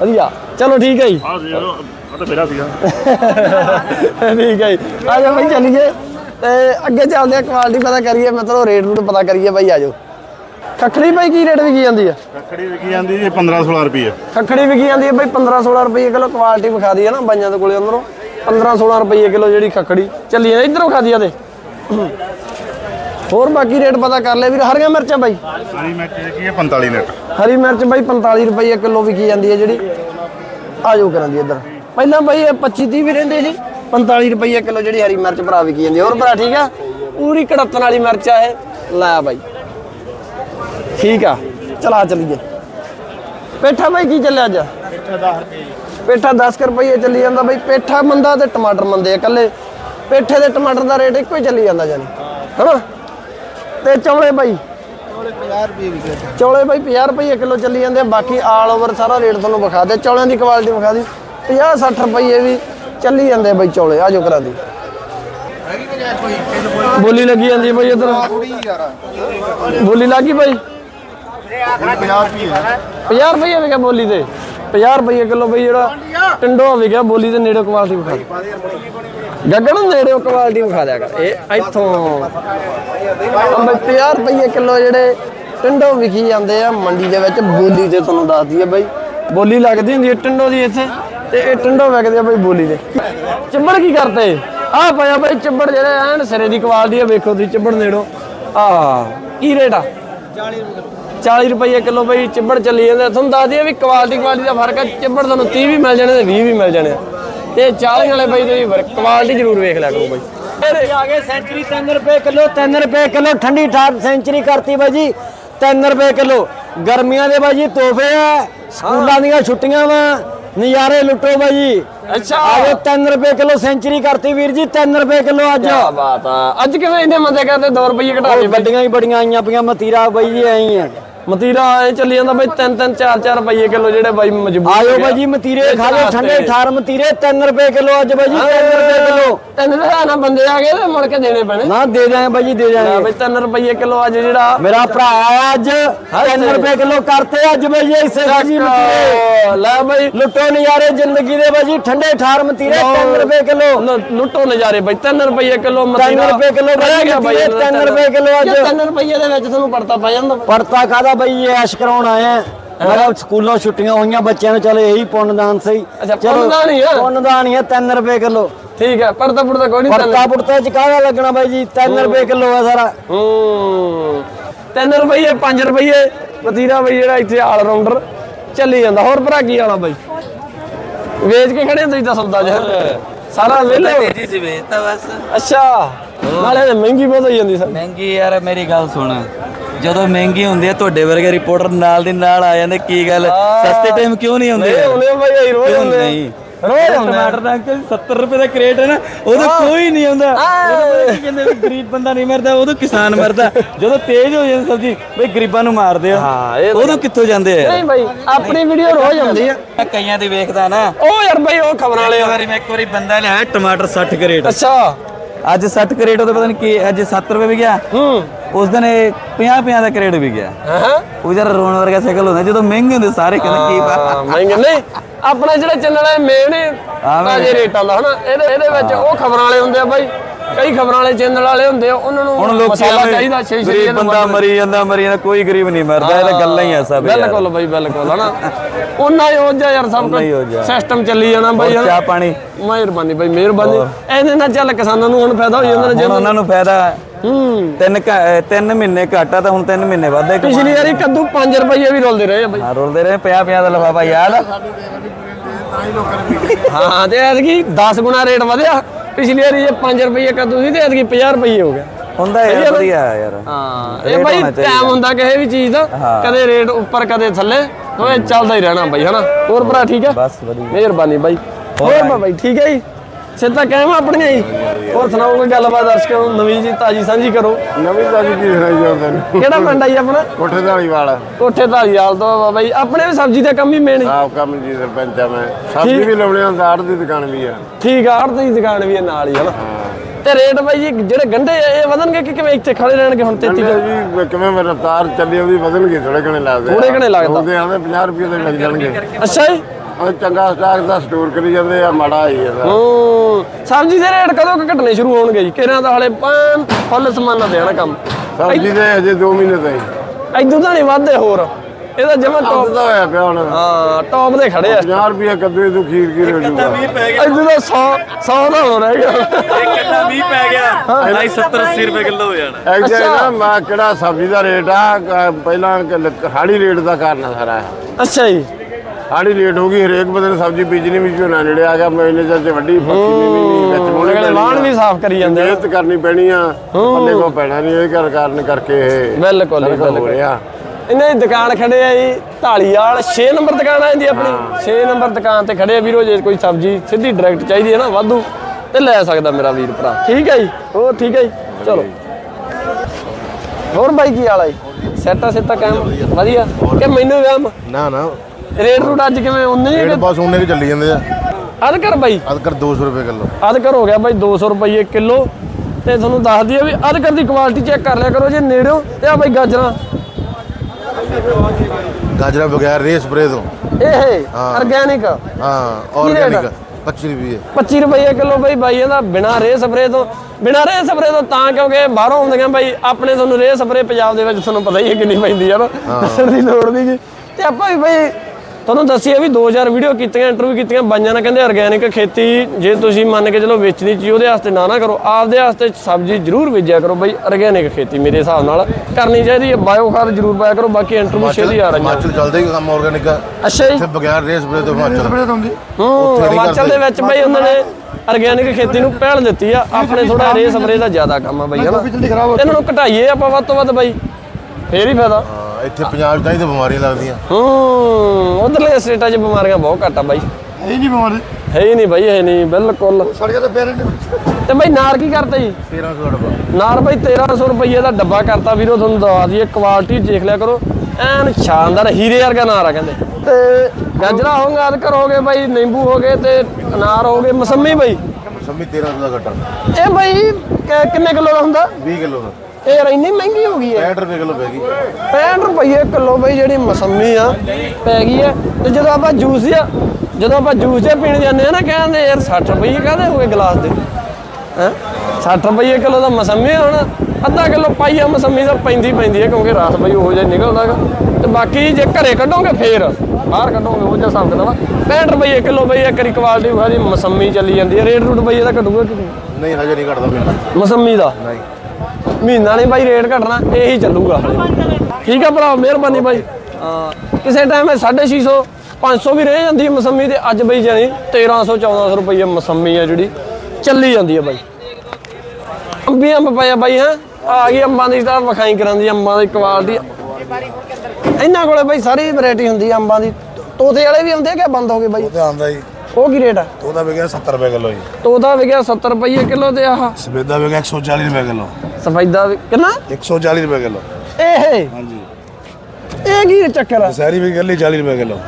ਵਧੀਆ। ਚਲੋ ਠੀਕ ਹੈ ਜੀ। ਆ ਜੀ ਆ ਤਾਂ ਮੇਰਾ ਸੀਗਾ। ਠੀਕ ਹੈ ਜੀ। ਆ ਜਾ ਬਾਈ ਚੱਲੀਏ। ਤੇ ਅੱਗੇ ਚੱਲਦੇ ਆ ਕੁਆਲਿਟੀ ਪਤਾ ਕਰੀਏ ਮਤਲਬ ਰੇਟ ਰੂਟ ਪਤਾ ਕਰੀਏ ਬਾਈ ਆ ਜਾਓ। ਖੱਖੜੀ ਬਾਈ ਕੀ ਰੇਟ ਵਿਕੀ ਜਾਂਦੀ ਆ? ਰੱਖੜੀ ਵਿਕੀ ਜਾਂਦੀ ਜੀ 15 16 ਰੁਪਏ ਖੱਖੜੀ ਵਿਕੀ ਜਾਂਦੀ ਹੈ ਬਈ 15 16 ਰੁਪਏ ਕਿਲੋ ਕੁਆਲਿਟੀ ਵਿਖਾ ਦੀ ਹੈ ਨਾ ਬਾਈਆਂ ਦੇ ਕੋਲੇ ਅੰਦਰੋਂ। 15 16 ਰੁਪਏ ਕਿਲੋ ਜਿਹੜੀ ਖੱਖੜੀ। ਚੱਲੀ ਹੈ ਇਧਰੋਂ ਖਾ ਦੀ ਆ ਤੇ ਹੋਰ ਬਾਕੀ ਰੇਟ ਪਤਾ ਕਰ ਲੈ ਵੀਰ ਹਰੀਆਂ ਮਿਰਚਾਂ ਬਾਈ? ਸਾਰੀ ਮੈਂ ਕੀ ਹੈ 45 ਲੀਟਰ। ਹਰੀ ਮਿਰਚ ਬਾਈ 45 ਰੁਪਏ ਕਿਲੋ ਵਿਕੀ ਜਾਂਦੀ ਹੈ ਜਿਹੜੀ। ਆ ਜਾਓ ਕਰਾਂ ਦੀ ਇੱਧਰ। ਪਹਿਲਾਂ ਬਾਈ ਇਹ 25 30 ਵੀ ਰਹਿੰਦੇ ਸੀ 45 ਰੁਪਏ ਕਿਲੋ ਜਿਹੜੀ ਹਰੀ ਮਿਰਚ ਭਰਾ ਵਿਕੀ ਜਾਂਦੀ। ਹੋਰ ਭਰਾ ਠੀਕ ਆ? ਪੂਰੀ ਕੜਤਨ ਵਾਲੀ ਮਿਰਚ ਆ ਇਹ। ਲੈ ਬਾਈ। ਠੀਕ ਆ। ਚਲਾ ਚਲੀਏ। ਪੇਠਾ ਬਾਈ ਕੀ ਚੱਲਿਆ ਅੱਜ? ਪੇਠਾ 10 ਰੁਪਏ। ਚੱਲੀ ਜਾਂਦਾ ਬਾਈ। ਪੇਠਾ ਮੰਦਾ ਤੇ ਟਮਾਟਰ ਮੰਦੇ ਆ ਇਕੱਲੇ। ਪੇਠੇ ਦੇ ਟਮਾਟਰ ਦਾ ਰੇਟ ਇੱਕੋ ਹੀ ਚੱਲੀ ਜਾਂਦਾ ਜਾਨੀ ਹਨਾ? ਤੇ ਚੌਲੇ ਬਾਈ? ਚੌਲੇ ਬਾਈ 50 ਰੁਪਏ ਕਿਲੋ ਚੱਲੀ ਜਾਂਦੇ ਬਾਕੀ ਆਲ ਓਵਰ ਸਾਰਾ ਰੇਟ ਤੁਹਾਨੂੰ ਵਿਖਾ ਦੇ। ਚੌਲਿਆਂ ਦੀ ਕੁਆਲਿਟੀ ਵਿਖਾ ਦੀ। 50 60 ਰੁਪਏ ਵੀ ਚੱਲੀ ਜਾਂਦੇ ਆ ਬਾਈ ਚੌਲੇ ਆਜੋ ਕਰਾਂ ਦੀ। ਬੋਲੀ ਲੱਗੀ ਜਾਂਦੀ ਹੈ ਇਧਰ। ਬੋਲੀ ਲੱਗੀ ਬਾਈ? 50 ਰੁਪਏ ਵਿਕਿਆ ਬੋਲੀ ਤੇ। 50 ਰੁਪਏ ਕਿਲੋ ਬਈ ਜਿਹੜਾ ਟਿੰਡੋ ਵਿਕਿਆ, ਬੋਲੀ ਦੇ ਨੇੜੇ ਕੁਆਲਿਟੀ ਵਿਖਾ। ਗੱਗਣ ਨੇੜੇ ਕੁਆਲਿਟੀ ਵਿਖਾ ਦਿਆ ਕਰ। ਇਹ ਇੱਥੋਂ। 50 ਰੁਪਏ ਕਿਲੋ ਜਿਹੜੇ ਟਿੰਡੋ ਵਿਖੀ ਜਾਂਦੇ ਆ, ਮੰਡੀ ਦੇ ਵਿੱਚ ਬੋਲੀ ਤੇ ਤੁਹਾਨੂੰ ਦੱਸਦੀ ਹੈ ਬਈ। ਬੋਲੀ ਲੱਗਦੀ ਹੁੰਦੀ ਹੈ ਟਿੰਡੋ ਦੀ ਇੱਥੇ। ਤੇ ਇਹ ਟਿੰਡੋ ਵਿਕਦੇ ਆ ਬਈ ਬੋਲੀ ਦੇ। ਚਿੱਬੜ ਕੀ ਕਰਤੇ? ਆਹ ਪਿਆ ਬਈ ਚਿੱਬੜ ਜਿਹੜੇ ਐਨ ਸਿਰੇ ਦੀ ਕੁਆਲਿਟੀ ਆ, ਵੇਖੋ ਤੁਸੀਂ ਚਿੱਬੜ ਨੇੜੋ। ਆ, ਕੀ ਰੇਟ ਆ? 40 ਰੁਪਏ ਕਿਲੋ। ਬਈ ਚਿੱਬੜ ਚੱਲੀ ਜਾਂਦਾ। ਤੁਹਾਨੂੰ ਦੱਸ ਦਈਏ ਵੀ ਕੁਆਲਿਟੀ ਕੁਆਲਿਟੀ ਦਾ ਫ਼ਰਕ ਹੈ ਚਿੱਬੜ ਤੁਹਾਨੂੰ 30 ਵੀ ਮਿਲ ਜਾਣੇ ਤੇ 20 ਵੀ ਮਿਲ ਜਾਣੇ ਆ। ਤੇ 40 ਵਾਲੇ ਬਈ ਤੁਸੀਂ ਕੁਆਲਿਟੀ ਜ਼ਰੂਰ ਵੇਖ ਲਿਆ ਕਰੋ ਬਈ। ਇਹ ਆ ਗਏ ਸੈਂਚਰੀ 3 ਰੁਪਏ ਕਿਲੋ 3 ਰੁਪਏ ਕਿਲੋ ਠੰਡੀ ਠਾਰ ਸੈਂਚਰੀ ਕਰਤੀ ਬਾਈ ਜੀ 3 ਰੁਪਏ ਕਿਲੋ। ਗਰਮੀਆਂ ਦੇ ਬਾਈ ਤੋਹਫੇ ਆ। ਸਕੂਲਾਂ ਦੀਆਂ ਛੁੱਟੀਆਂ ਵਾ। ਨਜ਼ਾਰੇ ਲੁੱਟੋ ਬਾਈ। ਅੱਛਾ। ਆਗੇ 3 ਰੁਪਏ ਕਿਲੋ ਸੈਂਚਰੀ ਕਰਤੀ ਵੀਰ ਜੀ 3 ਰੁਪਏ ਕਿਲੋ ਅੱਜ। ਕੀ ਬਾਤ ਆ। ਅੱਜ ਕਿਵੇਂ ਇਹਨੇ ਮੰਦੇ ਕਰਦੇ? 2 ਰੁਪਏ ਘਟਾ ਬਈ। ਗੱਡੀਆਂ ਹੀ ਬੜੀਆਂ ਆਈਆਂ ਪਈਆਂ ਮਤੀਰਾ ਬਾਈ ਜੀ ਐਂ ਆ। ਮਤੀਰਾ ਐ ਚੱਲੀ ਜਾਂਦਾ ਬਈ 3 3 4 4 ਰੁਪਏ ਕਿਲੋ ਜਿਹੜੇ ਬਾਈ ਮਜਬੂਰ ਆਇਓ। ਬਾਈ ਜੀ ਮਤੀਰੇ ਖਾ ਲਓ। ਠੰਡੇ ਠਾਰ ਮਤੀਰੇ 3 ਰੁਪਏ ਕਿਲੋ ਅੱਜ ਬਾਈ ਜੀ 3 ਰੁਪਏ ਕਿਲੋ। ਤਿੰਨ ਹਜ਼ਾਰ ਨਾਲ ਬੰਦੇ ਆ ਗਏ ਤੇ ਮੁੜ ਕੇ ਦੇਣੇ ਪੈਣੇ। ਨਾ ਦੇ ਜਾਏ ਬਾਈ ਜੀ ਦੇ ਜਾਏ ਬਈ 3 ਰੁਪਏ ਕਿਲੋ ਅੱਜ ਜਿਹੜਾ ਮੇਰਾ ਭਰਾ ਆਇਆ ਅੱਜ 3 ਰੁਪਏ ਕਿਲੋ ਕਰਤੇ ਅੱਜ ਬਾਈ ਜੀ ਇਸੇ ਜੀ ਮਤੀਰੇ। ਲੈ ਬਈ। ਲੁੱਟੋ ਨਜ਼ਾਰੇ ਜ਼ਿੰਦਗੀ ਦੇ ਬਾਈ ਜੀ ਠੰਡੇ ਠਾਰ ਮਤੀਰੇ 3 ਰੁਪਏ ਕਿਲੋ। ਲੁੱਟੋ ਨਜ਼ਾਰੇ ਬਈ 3 ਰੁਪਏ ਕਿਲੋ ਮਤੀਰਾ। ਰੁਪਏ ਕਿੱਲੋ ਰਹਿ ਗਿਆ ਬਾਈ ਤਿੰਨ ਰੁਪਏ ਕਿੱਲੋ ਅੱਜ। 3 ਰੁਪਏ ਦੇ ਵਿੱਚ ਤੁਹਾਨੂੰ ਪੜਤਾ ਪੈ ਜਾਂਦਾ। ਪਰਤਾ ਕਾਦਾ ਬਾਈ ਇਹ ਐਸ਼ ਕਰਾਉਣ ਆਏ ਆ। ਮੇਰਾ ਸਕੂਲੋਂ ਛੁੱਟੀਆਂ ਹੋਈਆਂ ਬੱਚਿਆਂ ਨੂੰ ਚਲੋ ਇਹੀ ਪੁੰਨਦਾਨ ਸਹੀ। ਅੱਛਾ, ਪੁੰਨਦਾਨ ਹੀ ਆ। ਪੁੰਨਦਾਨ ਹੀ ਆ 3 ਰੁਪਏ ਕਿਲੋ। ਠੀਕ ਹੈ ਪੜਤਾ ਪੜਤਾ ਕੋਈ ਨਹੀਂ ਪਰਤਾ ਪੁਰਤਾ ਚ ਕਾਹਦਾ ਲੱਗਣਾ ਬਾਈ ਜੀ? 3 ਰੁਪਏ ਕਿਲੋ ਆ ਸਾਰਾ। ਹੂੰ। 3 ਰੁਪਏ 5 ਰੁਪਏ ਮਤੀਰਾ ਬਈ ਜਿਹੜਾ ਇੱਥੇ ਆਲ ਰਾਉਂਡਰ ਚੱਲੀ ਜਾਂਦਾ। ਹੋਰ ਭਰਾ ਕੀ ਆਣਾ ਬਾਈ? ਵੇਚ ਕੇ ਖੜੇ ਤੁਸੀਂ ਤਾਂ ਸੌਦਾ ਜਹ। ਸਾਰਾ ਵਿਹਲੇ ਹੋ ਤੇਜੀ ਸੀ ਵੇਚਤਾ ਬਸ। ਅੱਛਾ। ਨਾਲੇ ਮਹਿੰਗੀ ਬਹੁਤ ਹੋਈ ਜਾਂਦੀ ਸਰ ਮਹਿੰਗੀ ਯਾਰ ਮੇਰੀ ਗੱਲ ਸੁਣ। ਜਦੋਂ ਮਹਿੰਗੀ ਹੁੰਦੀ ਹੈ ਤੁਹਾਡੇ ਵਰਗੇ ਰਿਪੋਰਟਰ ਨਾਲ ਦੀ ਨਾਲ ਆ ਜਾਂਦੇ ਕੀ ਗੱਲ? ਸਸਤੇ ਟਾਈਮ ਕਿਉਂ ਨਹੀਂ ਹੁੰਦੇ? ਨਹੀਂ ਹੁੰਦੇ ਰੋਜ਼ ਹੁੰਦੇ ਨਹੀਂ? ਰੋਜ਼ ਹੁੰਦੇ ਟਮਾਟਰ ਦਾ ਅੰਕਲ 70 ਰੁਪਏ ਦਾ ਕ੍ਰੇਟ ਹੈ ਨਾ ਉਦੋਂ ਕੋਈ ਨਹੀਂ ਪਤਾ ਕੀ ਕਹਿੰਦੇ ਵੀ ਗਰੀਬ ਬੰਦਾ ਨਹੀਂ ਮਰਦਾ ਉਦੋਂ ਕਿਸਾਨ ਮਰਦਾ। ਜਦੋਂ ਤੇਜ਼ ਹੋ ਜਾਂਦੀ ਸਬਜ਼ੀ ਬਈ ਗਰੀਬਾਂ ਨੂੰ ਮਾਰਦੇ ਆ। ਹਾਂ, ਉਦੋਂ ਕਿੱਥੋਂ ਜਾਂਦੇ ਆ? ਨਹੀਂ ਬਾਈ ਆਪਣੀ ਵੀਡੀਓ ਰੋਜ਼ ਆਉਂਦੀ ਆ। ਮੈਂ ਕਈਆਂ ਦੀ ਵੇਖਦਾ ਨਾ। ਉਹ ਯਾਰ ਬਾਈ ਉਹ ਖਬਰਾਂ ਵਾਲੇ ਇੱਕ ਵਾਰੀ ਮੈਂ ਇੱਕ ਵਾਰੀ ਬੰਦਾ ਲਿਆ ਟਮਾਟਰ 60 ਕ੍ਰੇਟ ਅੱਛਾ। ਅੱਜ 60 ਕ੍ਰੇਟ ਉਹਦੇ ਪਤਾ ਨਹੀਂ ਕੀ ਅੱਜ 7 ਰੁਪਏ ਵੀ ਗਿਆ ਹੂੰ। ਉਸ ਦਿਨ ਇਹ 50 50 ਦਾ ਕ੍ਰੇਟ ਵੀ ਗਿਆ। ਹਾਂ। ਉਹ ਜਰਾ ਰੋਣ ਵਰਗਾ ਸਾਈਕਲ ਹੁੰਦਾ ਜਦੋਂ ਮਹਿੰਗੇ ਹੁੰਦੇ ਸਾਰੇ ਕਹਿੰਦੇ ਕੀ ਪਾ ਮਹਿੰਗੇ। ਨਹੀਂ ਆਪਣੇ ਜਿਹੜੇ ਚੈਨਲ ਹੈ ਮੇਨ ਤਾਜੇ ਰੇਟਾਂ ਦਾ ਹਨਾ? ਇਹਦੇ ਇਹਦੇ ਵਿੱਚ ਉਹ ਖਬਰਾਂ ਵਾਲੇ ਹੁੰਦੇ ਆ ਬਾਈ। ਕਈ ਖਬਰਾਂ ਵਾਲੇ ਚੈਨਲ ਵਾਲੇ ਹੁੰਦੇ ਆ ਉਹਨਾਂ ਨੂੰ ਹੁਣ ਲੋਕ ਚਾਹੀਦਾ ਛੇ ਛੇ ਗਰੀਬ ਬੰਦਾ ਮਰੀ ਜਾਂਦਾ ਮਰੀ ਜਾਂਦਾ ਕੋਈ ਗਰੀਬ ਨਹੀਂ ਮਰਦਾ ਇਹ ਤਾਂ ਗੱਲਾਂ ਹੀ ਆ ਸਭ ਯਾਰ। ਬਿਲਕੁਲ ਬਾਈ ਬਿਲਕੁਲ ਹਨਾ? ਉਹਨਾਂ ਹੀ ਹੋ ਜਾ ਯਾਰ ਸਭ ਕੁਝ। ਸਿਸਟਮ ਚੱਲੀ ਜਾਣਾ ਬਾਈ ਹਨਾ? ਚਾਹ ਪਾਣੀ? ਮਿਹਰਬਾਨੀ ਬਾਈ ਮਿਹਰਬਾਨੀ। ਇਹਦੇ ਨਾਲ ਚੱਲ ਕਿਸਾਨਾਂ ਨੂੰ ਹੁਣ ਫਾਇਦਾ ਹੋ ਜਾਂਦਾ ਜੇ ਉਹਨਾਂ ਨੂੰ ਫਾਇਦਾ ਹੂੰ। ਤਿੰਨ ਘ- ਅਹ ਤਿੰਨ ਮਹੀਨੇ ਘਾਟਾ ਤਾਂ ਹੁਣ ਤਿੰਨ ਮਹੀਨੇ ਵਾਧੇ ਪਿਛਲੀ ਵਾਰੀ ਕੱਦੂ 5 ਰੁਪਏ ਵੀ ਰੋਲਦੇ ਰਹੇ ਆ ਬਾਈ। ਹਾਂ ਰੋਲਦੇ ਰਹੇ 50 50 ਦਾ ਲਫਾਫਾ ਯਾਦ ਆ? ਹਾਂ ਤੇ ਐਤਕੀ 10 ਗੁਣਾ ਰੇਟ ਵਧਿਆ। ਪਿਛਲੀ ਵਾਰੀ ਜੇ 5 ਰੁਪਏ ਕੱਦੂ ਸੀ ਤੇ ਐਤਕੀ 50 ਰੁਪਏ ਹੋ ਗਿਆ। ਹੁੰਦਾ ਯਾਰ ਵਧੀਆ ਯਾਰ। ਹਾਂ Rate ਇਹ ਬਾਈ ਹੋਣਾ ਚਾਹੀਦਾ। ਟਾਈਮ ਹੁੰਦਾ ਕਿਸੇ ਵੀ ਚੀਜ਼ ਦਾ ਹਾਂ। ਕਦੇ ਰੇਟ ਉੱਪਰ ਕਦੇ ਥੱਲੇ ਹੋਏ ਚੱਲਦਾ ਹੀ ਰਹਿਣਾ ਬਾਈ ਹਨਾ? ਹੋਰ ਭਰਾ ਠੀਕ ਆ? ਬਸ ਵਧੀਆ। ਮਿਹਰਬਾਨੀ ਬਾਈ। ਹੋਰ ਬਾ ਬਾਈ। ਠੀਕ ਹੈ ਜੀ? ਸਿੱਧਾ ਕਹਿਮ ਆਪਣੀਆਂ ਜੀ ਹੋਰ ਸੁਣਾਓ ਕੋਈ ਗੱਲਬਾਤ ਦਰਸ਼ਕਾਂ ਨੂੰ ਨਵੀਂ ਜੀ ਤਾਜੀ ਸਾਂਝੀ ਕਰੋ। ਨਵੀਂ ਤਾਜੀ ਕੀ ਸੁਣਾਈ ਜਾਂਦੇ ਨੇ? ਕਿਹੜਾ ਪਿੰਡ ਆ ਜੀ ਆਪਣਾ? ਕੋਠੇ ਢਾਲੀ ਵਾਲਾ। ਕੋਠੇ ਧਾਲੀਵਾਲ ਤੋਂ ਆ ਬਾਈ ਆਪਣੇ ਵੀ ਸਬਜ਼ੀ ਦਾ ਕੰਮ ਹੀ ਮੇਨ ਆਪ ਕੰਮ ਜੀ ਸਰਪੰਚ ਆ ਮੈਂ। ਸਬਜ਼ੀ ਵੀ ਲਾਉਣੇ ਆ ਦਾੜ ਦੀ ਦੁਕਾਨ ਵੀ ਆ। ਠੀਕ ਆ ਆੜਤ ਦੀ ਦੁਕਾਨ ਵੀ ਹੈ ਨਾਲ ਹੀ ਹਨਾ? ਤੇ ਰੇਟ ਬਾਈ ਜੀ ਜਿਹੜੇ ਗੰਢੇ ਆ, ਇਹ ਵਧਣਗੇ ਕਿ ਕਿਵੇਂ? ਇੱਥੇ ਖੜੇ ਰਹਿਣਗੇ ਹੁਣ 33 ਕਹਿੰਦੇ ਜੀ ਕਿਵੇਂ ਮੇਰਾ ਤਾਰ ਚੱਲੀ ਉਹਦੀ ਗਈ ਥੋੜੇ ਘਣੇ ਲੱਗਦੇ ਥੋੜ੍ਹੇ ਘਣੇ ਲੱਗਦਾ। ਉਹਦੇ ਆਂਦੇ 50 ਰੁਪਏ ਦੇ ਲੱਗ ਜਾਣਗੇ। ਅੱਛਾ ਜੀ। ਉਹ ਚੰਗਾ ਸਟਾਕ ਦਾ ਸਟੋਰ ਕਰੀ ਜਾਂਦੇ ਆ ਮਾੜਾ ਆਈ ਜਾਂਦਾ। ਹੂੰ ਸਬਜ਼ੀ ਦੇ ਰੇਟ ਕਦੋਂ ਕੁ ਘਟਣੇ ਸ਼ੁਰੂ ਹੋਣਗੇ ਜੀ? ਕਿਹਨਾਂ ਦਾ ਹਲੇ ਪੰ ਫੁੱਲ ਸਮਾਨਾ ਦੇਣਾ ਕੰਮ। ਸਬਜ਼ੀ ਦੇ ਅਜੇ 2 ਮਹੀਨੇ ਤਾਈ। ਇਦੋਂ ਤਾਂ ਨਹੀਂ ਵੱਧਦੇ ਹੋਰ। ਇਹਦਾ ਜਮਾ ਟੌਪ ਦਾ ਹੋਇਆ ਪਿਆ ਹੁਣ। ਹਾਂ ਟੌਪ ਦੇ ਖੜੇ ਆ। 50 ਰੁਪਏ ਕੱਦੂ ਤੋਂ ਖੀਰ ਕੀ ਹੋ ਜੂਗਾ ਇਦੋਂ ਤਾਂ 100 100 ਦਾ ਹੋ ਰਹਿ ਗਿਆ ਕਿੰਨਾ 20 ਪੈ ਗਿਆ। ਭਾਈ 70 80 ਰੁਪਏ ਕਿਲੋ ਹੋ ਜਾਣਾ। ਇੱਕ ਜੇ ਨਾ ਮੈਂ ਕਿਹੜਾ ਸਬਜ਼ੀ ਦਾ ਰੇਟ ਆ ਪਹਿਲਾਂ ਕ- ਹਾੜੀ ਰੇਟ ਦਾ ਕਾਰਨ ਸਾਰਾ। ਅੱਛਾ ਜੀ। ਹਾੜੀ ਰੇਟ ਹੋ ਗਈ ਹਰੇਕ ਬੰਦੇ ਨੇ ਸਬਜ਼ੀ ਬੀਜਣੀ ਵੀ ਝੋਨਾ ਨੇੜੇ ਆ ਗਿਆ ਮੈਨੇ ਚ ਵੱਡੀ ਪੱਕੀ ਵੀ ਵਿੱਚ ਹੋਣੀ ਅਗਲੇ ਵਾਹਣ ਵੀ ਸਾਫ਼ ਕਰੀ ਜਾਂਦੇ ਆ। ਮਿਹਨਤ ਕਰਨੀ ਪੈਣੀ ਆ ਪੱਲੇ ਕੋ ਪੈਣਾ ਨਹੀਂ ਇਹ ਕਰ ਕਾਰਨ ਕਰਕੇ ਇਹ ਬਿਲਕੁਲ ਜੀ, ਬਿਲਕੁਲ ਹੋ ਬਿਲਕੁਲ। ਰਿਹਾ। ਇਹਨਾਂ ਦੀ ਦੁਕਾਨ ਖੜੇ ਆ ਜੀ ਢਾਲੀਵਾਲ 6 ਨੰਬਰ ਦੁਕਾਨ ਆ ਜਾਂਦੀ ਆਪਣੀ। 6 ਨੰਬਰ ਦੁਕਾਨ ਤੇ ਖੜੇ ਆ ਵੀਰੋ ਜੇ ਕੋਈ ਸਬਜ਼ੀ ਸਿੱਧੀ ਡਾਇਰੈਕਟ ਚਾਹੀਦੀ ਹੈ ਨਾ ਵਾਧੂ ਤੇ ਲੈ ਸਕਦਾ ਮੇਰਾ ਵੀਰ ਭਰਾ। ਠੀਕ ਹੈ ਜੀ? ਹੋਰ ਠੀਕ ਹੈ ਜੀ? ਚਲੋ। ਹੋਰ ਬਾਈ ਕੀ ਹਾਲ ਹੈ ਸੈਟਾ ਸੈਟਾ ਕਾਇਮ ਵਧੀਆ। ਕਿ ਮੈਨੂੰ ਵਿਆਹ ਨਾ ਨਾ। ਰੇਟ ਰੂਟ ਅੱਜ ਕਿਵੇਂ? ਉਹਨੇ ਰੇਟ ਬਸ ਉਹਨੇ ਵੀ ਚੱਲੀ ਜਾਂਦੇ ਆ। ਅਦ ਕਰ ਬਾਈ। ਅੱਜ ਕਰ 200 ਰੁਪਏ ਕਿਲੋ। ਅਦ ਕਰ ਹੋ ਗਿਆ ਬਾਈ 200 ਰੁਪਏ ਕਿਲੋ। ਤੇ ਤੁਹਾਨੂੰ ਦੱਸ ਦਈਏ ਵੀ ਅਦ ਕਰ ਦੀ ਕੁਆਲਿਟੀ ਚੈੱਕ ਕਰ ਲਿਆ ਕਰੋ ਜੇ ਨੇੜਿਓ ਤੇ ਆ ਬਾਈ ਗਾਜਰਾਂ। ਗਾਜਰਾ ਬਗੈਰ ਰੇ ਸਪਰੇ ਤੋਂ। ਇਹ ਆਰਗੈਨਿਕ ਹਾਂ। ਕੀ ਰੇਟ ਆ? ਆਰਗੈਨਿਕ 25 ਰੁਪਏ 25 ਰੁਪਏ ਕਿਲੋ ਬਈ ਬਾਈ ਇਹਦਾ ਬਿਨਾ ਰੇ ਸਪਰੇ ਤੋਂ ਬਿਨਾ ਰੇ ਸਪਰੇ ਤੋਂ ਤਾਂ ਕਿਉਂਕਿ ਇਹ ਬਾਹਰੋਂ ਆਉਂਦੀਆਂ ਬਾਈ ਆਪਣੇ ਤੁਹਾਨੂੰ ਰੇ ਸਪਰੇ ਪੰਜਾਬ ਦੇ ਵਿੱਚ ਤੁਹਾਨੂੰ ਪਤਾ ਹੀ ਹੈ ਕਿੰਨੀ ਪੈਂਦੀ ਨਾ। ਦੱਸਣ ਦੀ ਲੋੜ ਨਹੀਂ ਜੀ ਤੇ ਆਪਾਂ ਵੀ ਬਾਈ ਤੁਹਾਨੂੰ ਦੱਸੀਏ ਵੀ 2000 ਵੀਡੀਓ ਕੀਤੀਆਂ ਇੰਟਰਵਿਊ ਕੀਤੀਆਂ ਬਾਈਆਂ ਨਾਲ ਕਹਿੰਦੇ ਆਰਗੈਨਿਕ ਖੇਤੀ ਜੇ ਤੁਸੀਂ ਮੰਨ ਕੇ ਚਲੋ ਵੇਚਣੀ ਚੀ ਉਹਦੇ ਵਾਸਤੇ ਨਾ ਨਾ ਕਰੋ ਆਪਦੇ ਵਾਸਤੇ ਸਬਜ਼ੀ ਜ਼ਰੂਰ ਬੀਜਿਆ ਕਰੋ ਬਾਈ ਆਰਗੈਨਿਕ ਖੇਤੀ ਮੇਰੇ ਹਿਸਾਬ ਨਾਲ ਕਰਨੀ ਚਾਹੀਦੀ ਹੈ ਬਾਇਓ ਖਾਦ ਜ਼ਰੂਰ ਪਾਇਆ ਕਰੋ ਬਾਕੀ ਇੰਟਰਵਿਊ ਛੇਤੀ ਆ ਰਹੀਆਂ। ਹਿਮਾਚਲ ਚੱਲਦਾ ਹੀ ਕੰਮ ਆਰਗੈਨਿਕ ਅੱਛਾ ਜੀ। ਇੱਥੇ ਬਗੈਰ ਰੇ ਸਪਰੇ ਤੋਂ ਹਿਮਾਚਲ। ਸਪਰੇ ਤੋਂ ਹੁੰਦੀ। ਹੂੰ ਹਿਮਾਚਲ ਦੇ ਵਿੱਚ ਬਈ ਉਹਨਾਂ ਨੇ ਆਰਗੈਨਿਕ ਖੇਤੀ ਨੂੰ ਪਹਿਲ ਦਿੱਤੀ ਆ ਆਪਣੇ ਥੋੜਾ ਰੇ ਸਪਰੇ ਦਾ ਜ਼ਿਆਦਾ ਕੰਮ ਆ ਬਈ ਹਨਾ? ਇਹਨਾਂ ਨੂੰ ਘਟਾਈਏ ਆਪਾਂ ਵੱਧ ਤੋਂ ਵੱਧ ਬਾਈ ਫੇਰ ਹੀ ਫਾਇਦਾ। ਇੱਥੇ ਪੰਜਾਬ 'ਚ ਤਾਂ ਹੀ ਤਾਂ ਬਿਮਾਰੀਆਂ ਲੱਗਦੀਆਂ। ਹੂੰ ਉਧਰਲੇ ਸਟੇਟਾਂ 'ਚ ਬਿਮਾਰੀਆਂ ਬਹੁਤ ਘੱਟ ਆ ਬਾਈ। ਹੈ ਹੀ ਨਹੀਂ ਬਿਮਾਰੀ। ਹੈ ਹੀ ਨਹੀਂ ਬਾਈ ਹੈ ਨਹੀਂ ਬਿਲਕੁਲ। ਸੜਕਾਂ ਤੇ ਪੇਰੈਂਟ ਤੇ ਬਾਈ ਨਾਰ ਕੀ ਕਰਤਾ ਜੀ? 1300 ਰੁਪਏ। ਨਾਰ ਬਾਈ 1300 ਰੁਪਏ ਦਾ ਡੱਬਾ ਕਰਤਾ ਵੀਰੋ ਤੁਹਾਨੂੰ ਦਵਾ ਦਈਏ ਕੁਆਲਿਟੀ ਦੇਖ ਲਿਆ ਕਰੋ। ਐਨ ਸ਼ਾਨਦਾਰ ਹੀਰੇ ਵਰਗਾ ਨਾਰ ਆ ਕਹਿੰਦੇ। ਤੇ ਗਾਜਰਾ ਹੋਗਾ ਅਦਕਰ ਹੋ ਗਏ ਬਾਈ ਨਿੰਬੂ ਹੋ ਗਏ ਤੇ ਅਨਾਰ ਹੋ ਗਏ ਮਸੰਮੀ ਬਾਈ। ਸੰਮੀ 1300 ਦਾ ਘਟਾ ਇਹ ਬਾਈ ਕਿੰਨੇ ਕਿਲੋ ਦਾ ਹੁੰਦਾ? 20 ਕਿਲੋ ਦਾ। ਇਹ ਯਾਰ ਇੰਨੀ ਮਹਿੰਗੀ ਹੋ ਗਈ ਹੈ। 65 ਰੁਪਏ ਕਿਲੋ ਪੈ ਗਈ। 65 ਰੁਪਏ ਕਿਲੋ ਬਈ ਜਿਹੜੀ ਮਸੰਮੀ ਆ ਪੈ ਗਈ ਹੈ। ਤੇ ਜਦੋਂ ਆਪਾਂ ਜੂਸ ਆ ਜਦੋਂ ਆਪਾਂ ਜੂਸ ਜਿਹਾ ਪੀਣ ਜਾਂਦੇ ਆ ਨਾ ਕਹਿੰਦੇ ਯਾਰ 60 ਰੁਪਏ ਕਾਹਦੇ ਹੋ ਗਏ ਗਲਾਸ ਦੇ? ਹੈ? 60 ਰੁਪਏ ਕਿਲੋ ਦਾ ਮਸੰਮੀ ਹੁਣ। ਅੱਧਾ ਕਿਲੋ ਪਾਈਆ ਮਸੰਮੀ ਦਾ ਪੈਂਦੀ ਪੈਂਦੀ ਹੈ ਕਿਉਂਕਿ ਰਸ ਬਈ ਉਹ ਜਿਹਾ ਨਿਕਲਦਾਗਾ ਤੇ ਬਾਕੀ ਜੇ ਘਰੇ ਕੱਢੋਗੇ ਫੇਰ ਬਾਹਰ ਕੱਢੋਗੇ ਉਹ ਜਿਹਾ ਹਿਸਾਬ ਕਿਤਾਬ ਆ। 65 ਰੁਪਏ ਕਿਲੋ ਬਈ ਇੱਕ ਵਾਰੀ ਕੁਆਲਿਟੀ ਦੀ ਮਸੰਮੀ ਚੱਲੀ ਜਾਂਦੀ ਹੈ। ਰੇਟ ਰੂਟ ਬਈ ਇਹਦਾ ਘਟੂਗਾ ਕਿ ਨਹੀਂ? ਹਜੇ ਨਹੀਂ ਘਟਦਾ ਮਸੰਮੀ ਦਾ? ਨਹੀਂ। ਮਹੀਨਾ ਨਹੀਂ ਬਾਈ, ਰੇਟ ਘਟਣਾ, ਇਹੀ ਚੱਲੂਗਾ। ਠੀਕ ਆ ਭਰਾ ਮਿਹਰਬਾਨੀ ਬਾਈ। ਹਾਂ, ਕਿਸੇ ਟਾਈਮ ਇਹ 650 500 ਵੀ ਰਹਿ ਜਾਂਦੀ ਹੈ ਮਸੰਮੀ ਤੇ ਅੱਜ ਬਈ ਜਾਨੀ 1300 1400 ਰੁਪਏ ਮਸੰਮੀ ਆ ਜਿਹੜੀ, ਚੱਲੀ ਜਾਂਦੀ ਹੈ ਬਾਈ। ਅੰਬੀ ਅੰਬ ਪਏ ਆ ਬਾਈ, ਹੈ? ਆ ਗਈ ਅੰਬਾਂ ਦੀ ਤਾਂ ਵਿਖਾਈ ਕਰਾਂਦੀ, ਅੰਬਾਂ ਦੀ ਕੁਆਲਿਟੀ ਇਹਨਾਂ ਕੋਲੇ ਬਾਈ ਸਾਰੀ ਵੈਰਾਈਟੀ ਹੁੰਦੀ ਆ ਅੰਬਾਂ ਦੀ। ਤੋਤੇ ਵਾਲੇ ਵੀ ਆਉਂਦੇ ਆ ਕਿ ਬੰਦ ਹੋ ਗਏ ਬਾਈ? ਤੇ ਜੀ। ਉਹ ਕੀ ਰੇਟ ਆ? ਉਹਦਾ ਵਿਕਿਆ 70 ਰੁਪਏ ਕਿਲੋ ਜੀ। ਤੋਤਾ ਵਿਕਿਆ 70 ਰੁਪਏ ਕਿਲੋ ਤੇ ਆਹ। ਸਫੇਦਾ ਵਿਕਿਆ 140 ਰੁਪਏ ਕਿਲੋ। ਸਫੈਦਾ ਕਿੰਨਾ? 140 ਰੁਪਏ ਕਿਲੋ। ਇਹ? ਹਾਂਜੀ। ਇਹ ਕੀ ਚੱਕਰ ਆ? ਸਹਿਰੀ ਵੀ ਗੱਲੀ 40 ਰੁਪਏ ਕਿਲੋ।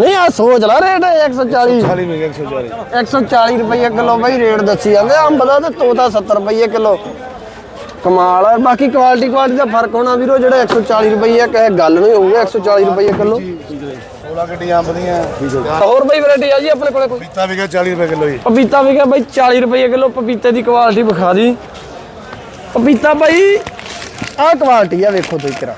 ਨਹੀਂ ਆ ਸੋਚ ਲਾ ਰੇਟ 140 40 ਵਿਕਿਆ 140 140 ਰੁਪਏ ਕਿਲੋ ਬਈ ਰੇਟ ਦੱਸੀ ਜਾਂਦੇ ਆ। ਅੰਬ ਦਾ ਤੇ ਤੋਤਾ 70 ਰੁਪਏ ਕਿਲੋ। ਕਮਾਲ ਆ ਬਾਕੀ ਕੁਆਲਿਟੀ ਕੁਆਲਿਟੀ ਦਾ ਫ਼ਰਕ ਹੋਣਾ ਵੀਰੋ ਜਿਹੜਾ 140 ਰੁਪਏ ਕਹੇ ਗੱਲ ਨਹੀਂ ਹੋਊਗਾ 140 ਰੁਪਏ ਕਿਲੋ। 16 ਗੱਡੀਆਂ ਅੰਬ ਦੀਆਂ ਹੋਰ ਬਈ ਵੈਰਾਈਟੀ ਆ ਜੀ ਆਪਣੇ ਕੋਲੇ ਕੋਈ? ਪੀਤਾ ਵਿਕਿਆ 40 ਰੁਪਏ ਕਿਲੋ ਜੀ। ਪਪੀਤਾ ਵੀ ਗਿਆ ਬਈ 40 ਰੁਪਏ ਕਿਲੋ ਪਪੀਤੇ ਦੀ ਕੁਆਲਿਟੀ ਵਿਖਾ ਦੀ। ਪਪੀਤਾ ਬਈ ਆਹ ਕੁਆਲਿਟੀ ਆ ਵੇਖੋ ਤੁਸੀਂ ਕਰਾ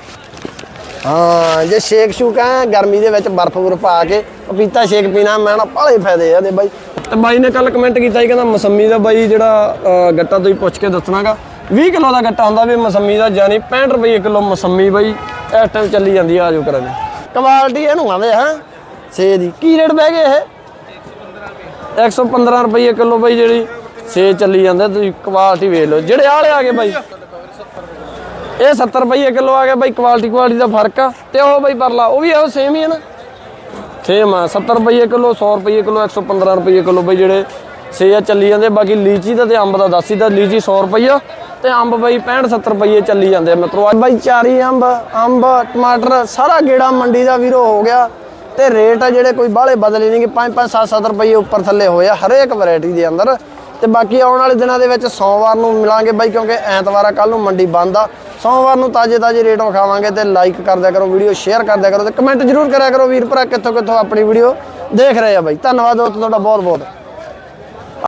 ਹਾਂ ਜੇ ਸ਼ੇਕ ਸ਼ੂਕ ਆ ਗਰਮੀ ਦੇ ਵਿੱਚ ਬਰਫ਼ ਬੁਰਫ ਪਾ ਕੇ ਪਪੀਤਾ ਸ਼ੇਕ ਪੀਣਾ ਮੈਂ ਨਾ ਬਾਲੇ ਫਾਇਦੇ ਆ ਇਹਦੇ ਬਾਈ। ਤੇ ਬਾਈ ਨੇ ਕੱਲ ਕਮੈਂਟ ਕੀਤਾ ਸੀ ਕਹਿੰਦਾ ਮਸੰਮੀ ਦਾ ਬਾਈ ਜਿਹੜਾ ਗੱਟਾ ਤੁਸੀਂ ਪੁੱਛ ਕੇ ਦੱਸਣਾਗਾ। 20 ਕਿਲੋ ਦਾ ਗੱਟਾ ਹੁੰਦਾ ਵੀ ਮਸੰਮੀ ਦਾ ਜਾਨੀ 65 ਰੁਪਏ ਕਿਲੋ ਮਸੰਮੀ ਬਾਈ ਇਸ ਟਾਈਮ ਚੱਲੀ ਜਾਂਦੀ ਆ ਆਜੋ ਕਰਾਂਗੇ। ਕੁਆਲਿਟੀ ਇਹਨੂੰ ਆਵੇ, ਹਾਂ? ਸੇ ਦੀ। ਕੀ ਰੇਟ ਬਹਿ ਗਏ ਇਹ? 115 ਰੁਪਏ ਕਿਲੋ ਬਾਈ ਜਿਹੜੀ ਸੇ ਚੱਲੀ ਜਾਂਦੇ, ਤੁਸੀਂ ਕੁਆਲਿਟੀ ਵੇਖ ਲਓ। ਜਿਹੜੇ ਆਲੇ ਆ ਗਏ ਬਾਈ, ਇਹ 70 ਰੁਪਏ ਕਿਲੋ ਆ ਗਿਆ ਬਾਈ ਕੁਆਲਿਟੀ ਕੁਆਲਿਟੀ ਦਾ ਫ਼ਰਕ ਆ। ਤੇ ਉਹ ਬਾਈ ਪਰਲਾ, ਉਹ ਵੀ ਇਹੋ ਸੇਮ ਹੀ ਹੈ ਨਾ। ਸੇਮ ਆ 70 ਰੁਪਏ ਕਿਲੋ 100 ਰੁਪਏ ਕਿਲੋ 115 ਰੁਪਏ ਕਿਲੋ ਬਾਈ ਜਿਹੜੇ ਸੇ ਆ, ਚੱਲੀ ਜਾਂਦੇ। ਬਾਕੀ ਲੀਚੀ ਦਾ ਤੇ ਅੰਬ ਦਾ, ਦੱਸੀ ਦਾ ਲੀਚੀ 100 ਰੁਪਏ ਤੇ ਅੰਬ ਬਾਈ 65 70 ਰੁਪਏ ਚੱਲੀ ਜਾਂਦੇ ਆ ਮਿੱਤਰੋ। ਅੱਜ ਬਾਈ ਚਾਰੀ ਅੰਬ ਅੰਬ, ਟਮਾਟਰ, ਸਾਰਾ ਗੇੜਾ ਮੰਡੀ ਦਾ ਵੀਰੋ ਹੋ ਗਿਆ। ਤੇ ਰੇਟ ਆ ਜਿਹੜੇ ਕੋਈ ਬਾਹਲੇ ਬਦਲੇ ਨਹੀਂ ਕਿ 5 5 7 7 ਰੁਪਏ ਉੱਪਰ ਥੱਲੇ ਹੋਇਆ ਹਰੇਕ ਵੈਰਾਈਟੀ ਦੇ ਅੰਦਰ। ਤੇ ਬਾਕੀ ਆਉਣ ਵਾਲੇ ਦਿਨਾਂ ਦੇ ਵਿੱਚ ਸੋਮਵਾਰ ਨੂੰ ਮਿਲਾਂਗੇ ਬਾਈ, ਕਿਉਂਕਿ ਐਤਵਾਰ ਆ ਕੱਲ ਨੂੰ ਮੰਡੀ ਬੰਦ ਆ। ਸੋਮਵਾਰ ਨੂੰ ਤਾਜੇ ਤਾਜੇ ਰੇਟ ਵਿਖਾਵਾਂਗੇ ਤੇ ਲਾਈਕ ਕਰ ਦਿਆ ਕਰੋ ਵੀਡੀਓ ਸ਼ੇਅਰ ਕਰ ਦਿਆ ਕਰੋ ਤੇ ਕਮੈਂਟ ਜ਼ਰੂਰ ਕਰਿਆ ਕਰੋ ਵੀਰ ਭਰਾ ਕਿੱਥੋਂ ਕਿੱਥੋਂ ਆਪਣੀ ਵੀਡੀਓ ਦੇਖ ਰਹੇ ਆ ਬਾਈ। ਧੰਨਵਾਦ ਦੋਸਤੋ, ਤੁਹਾਡਾ ਬਹੁਤ ਬਹੁਤ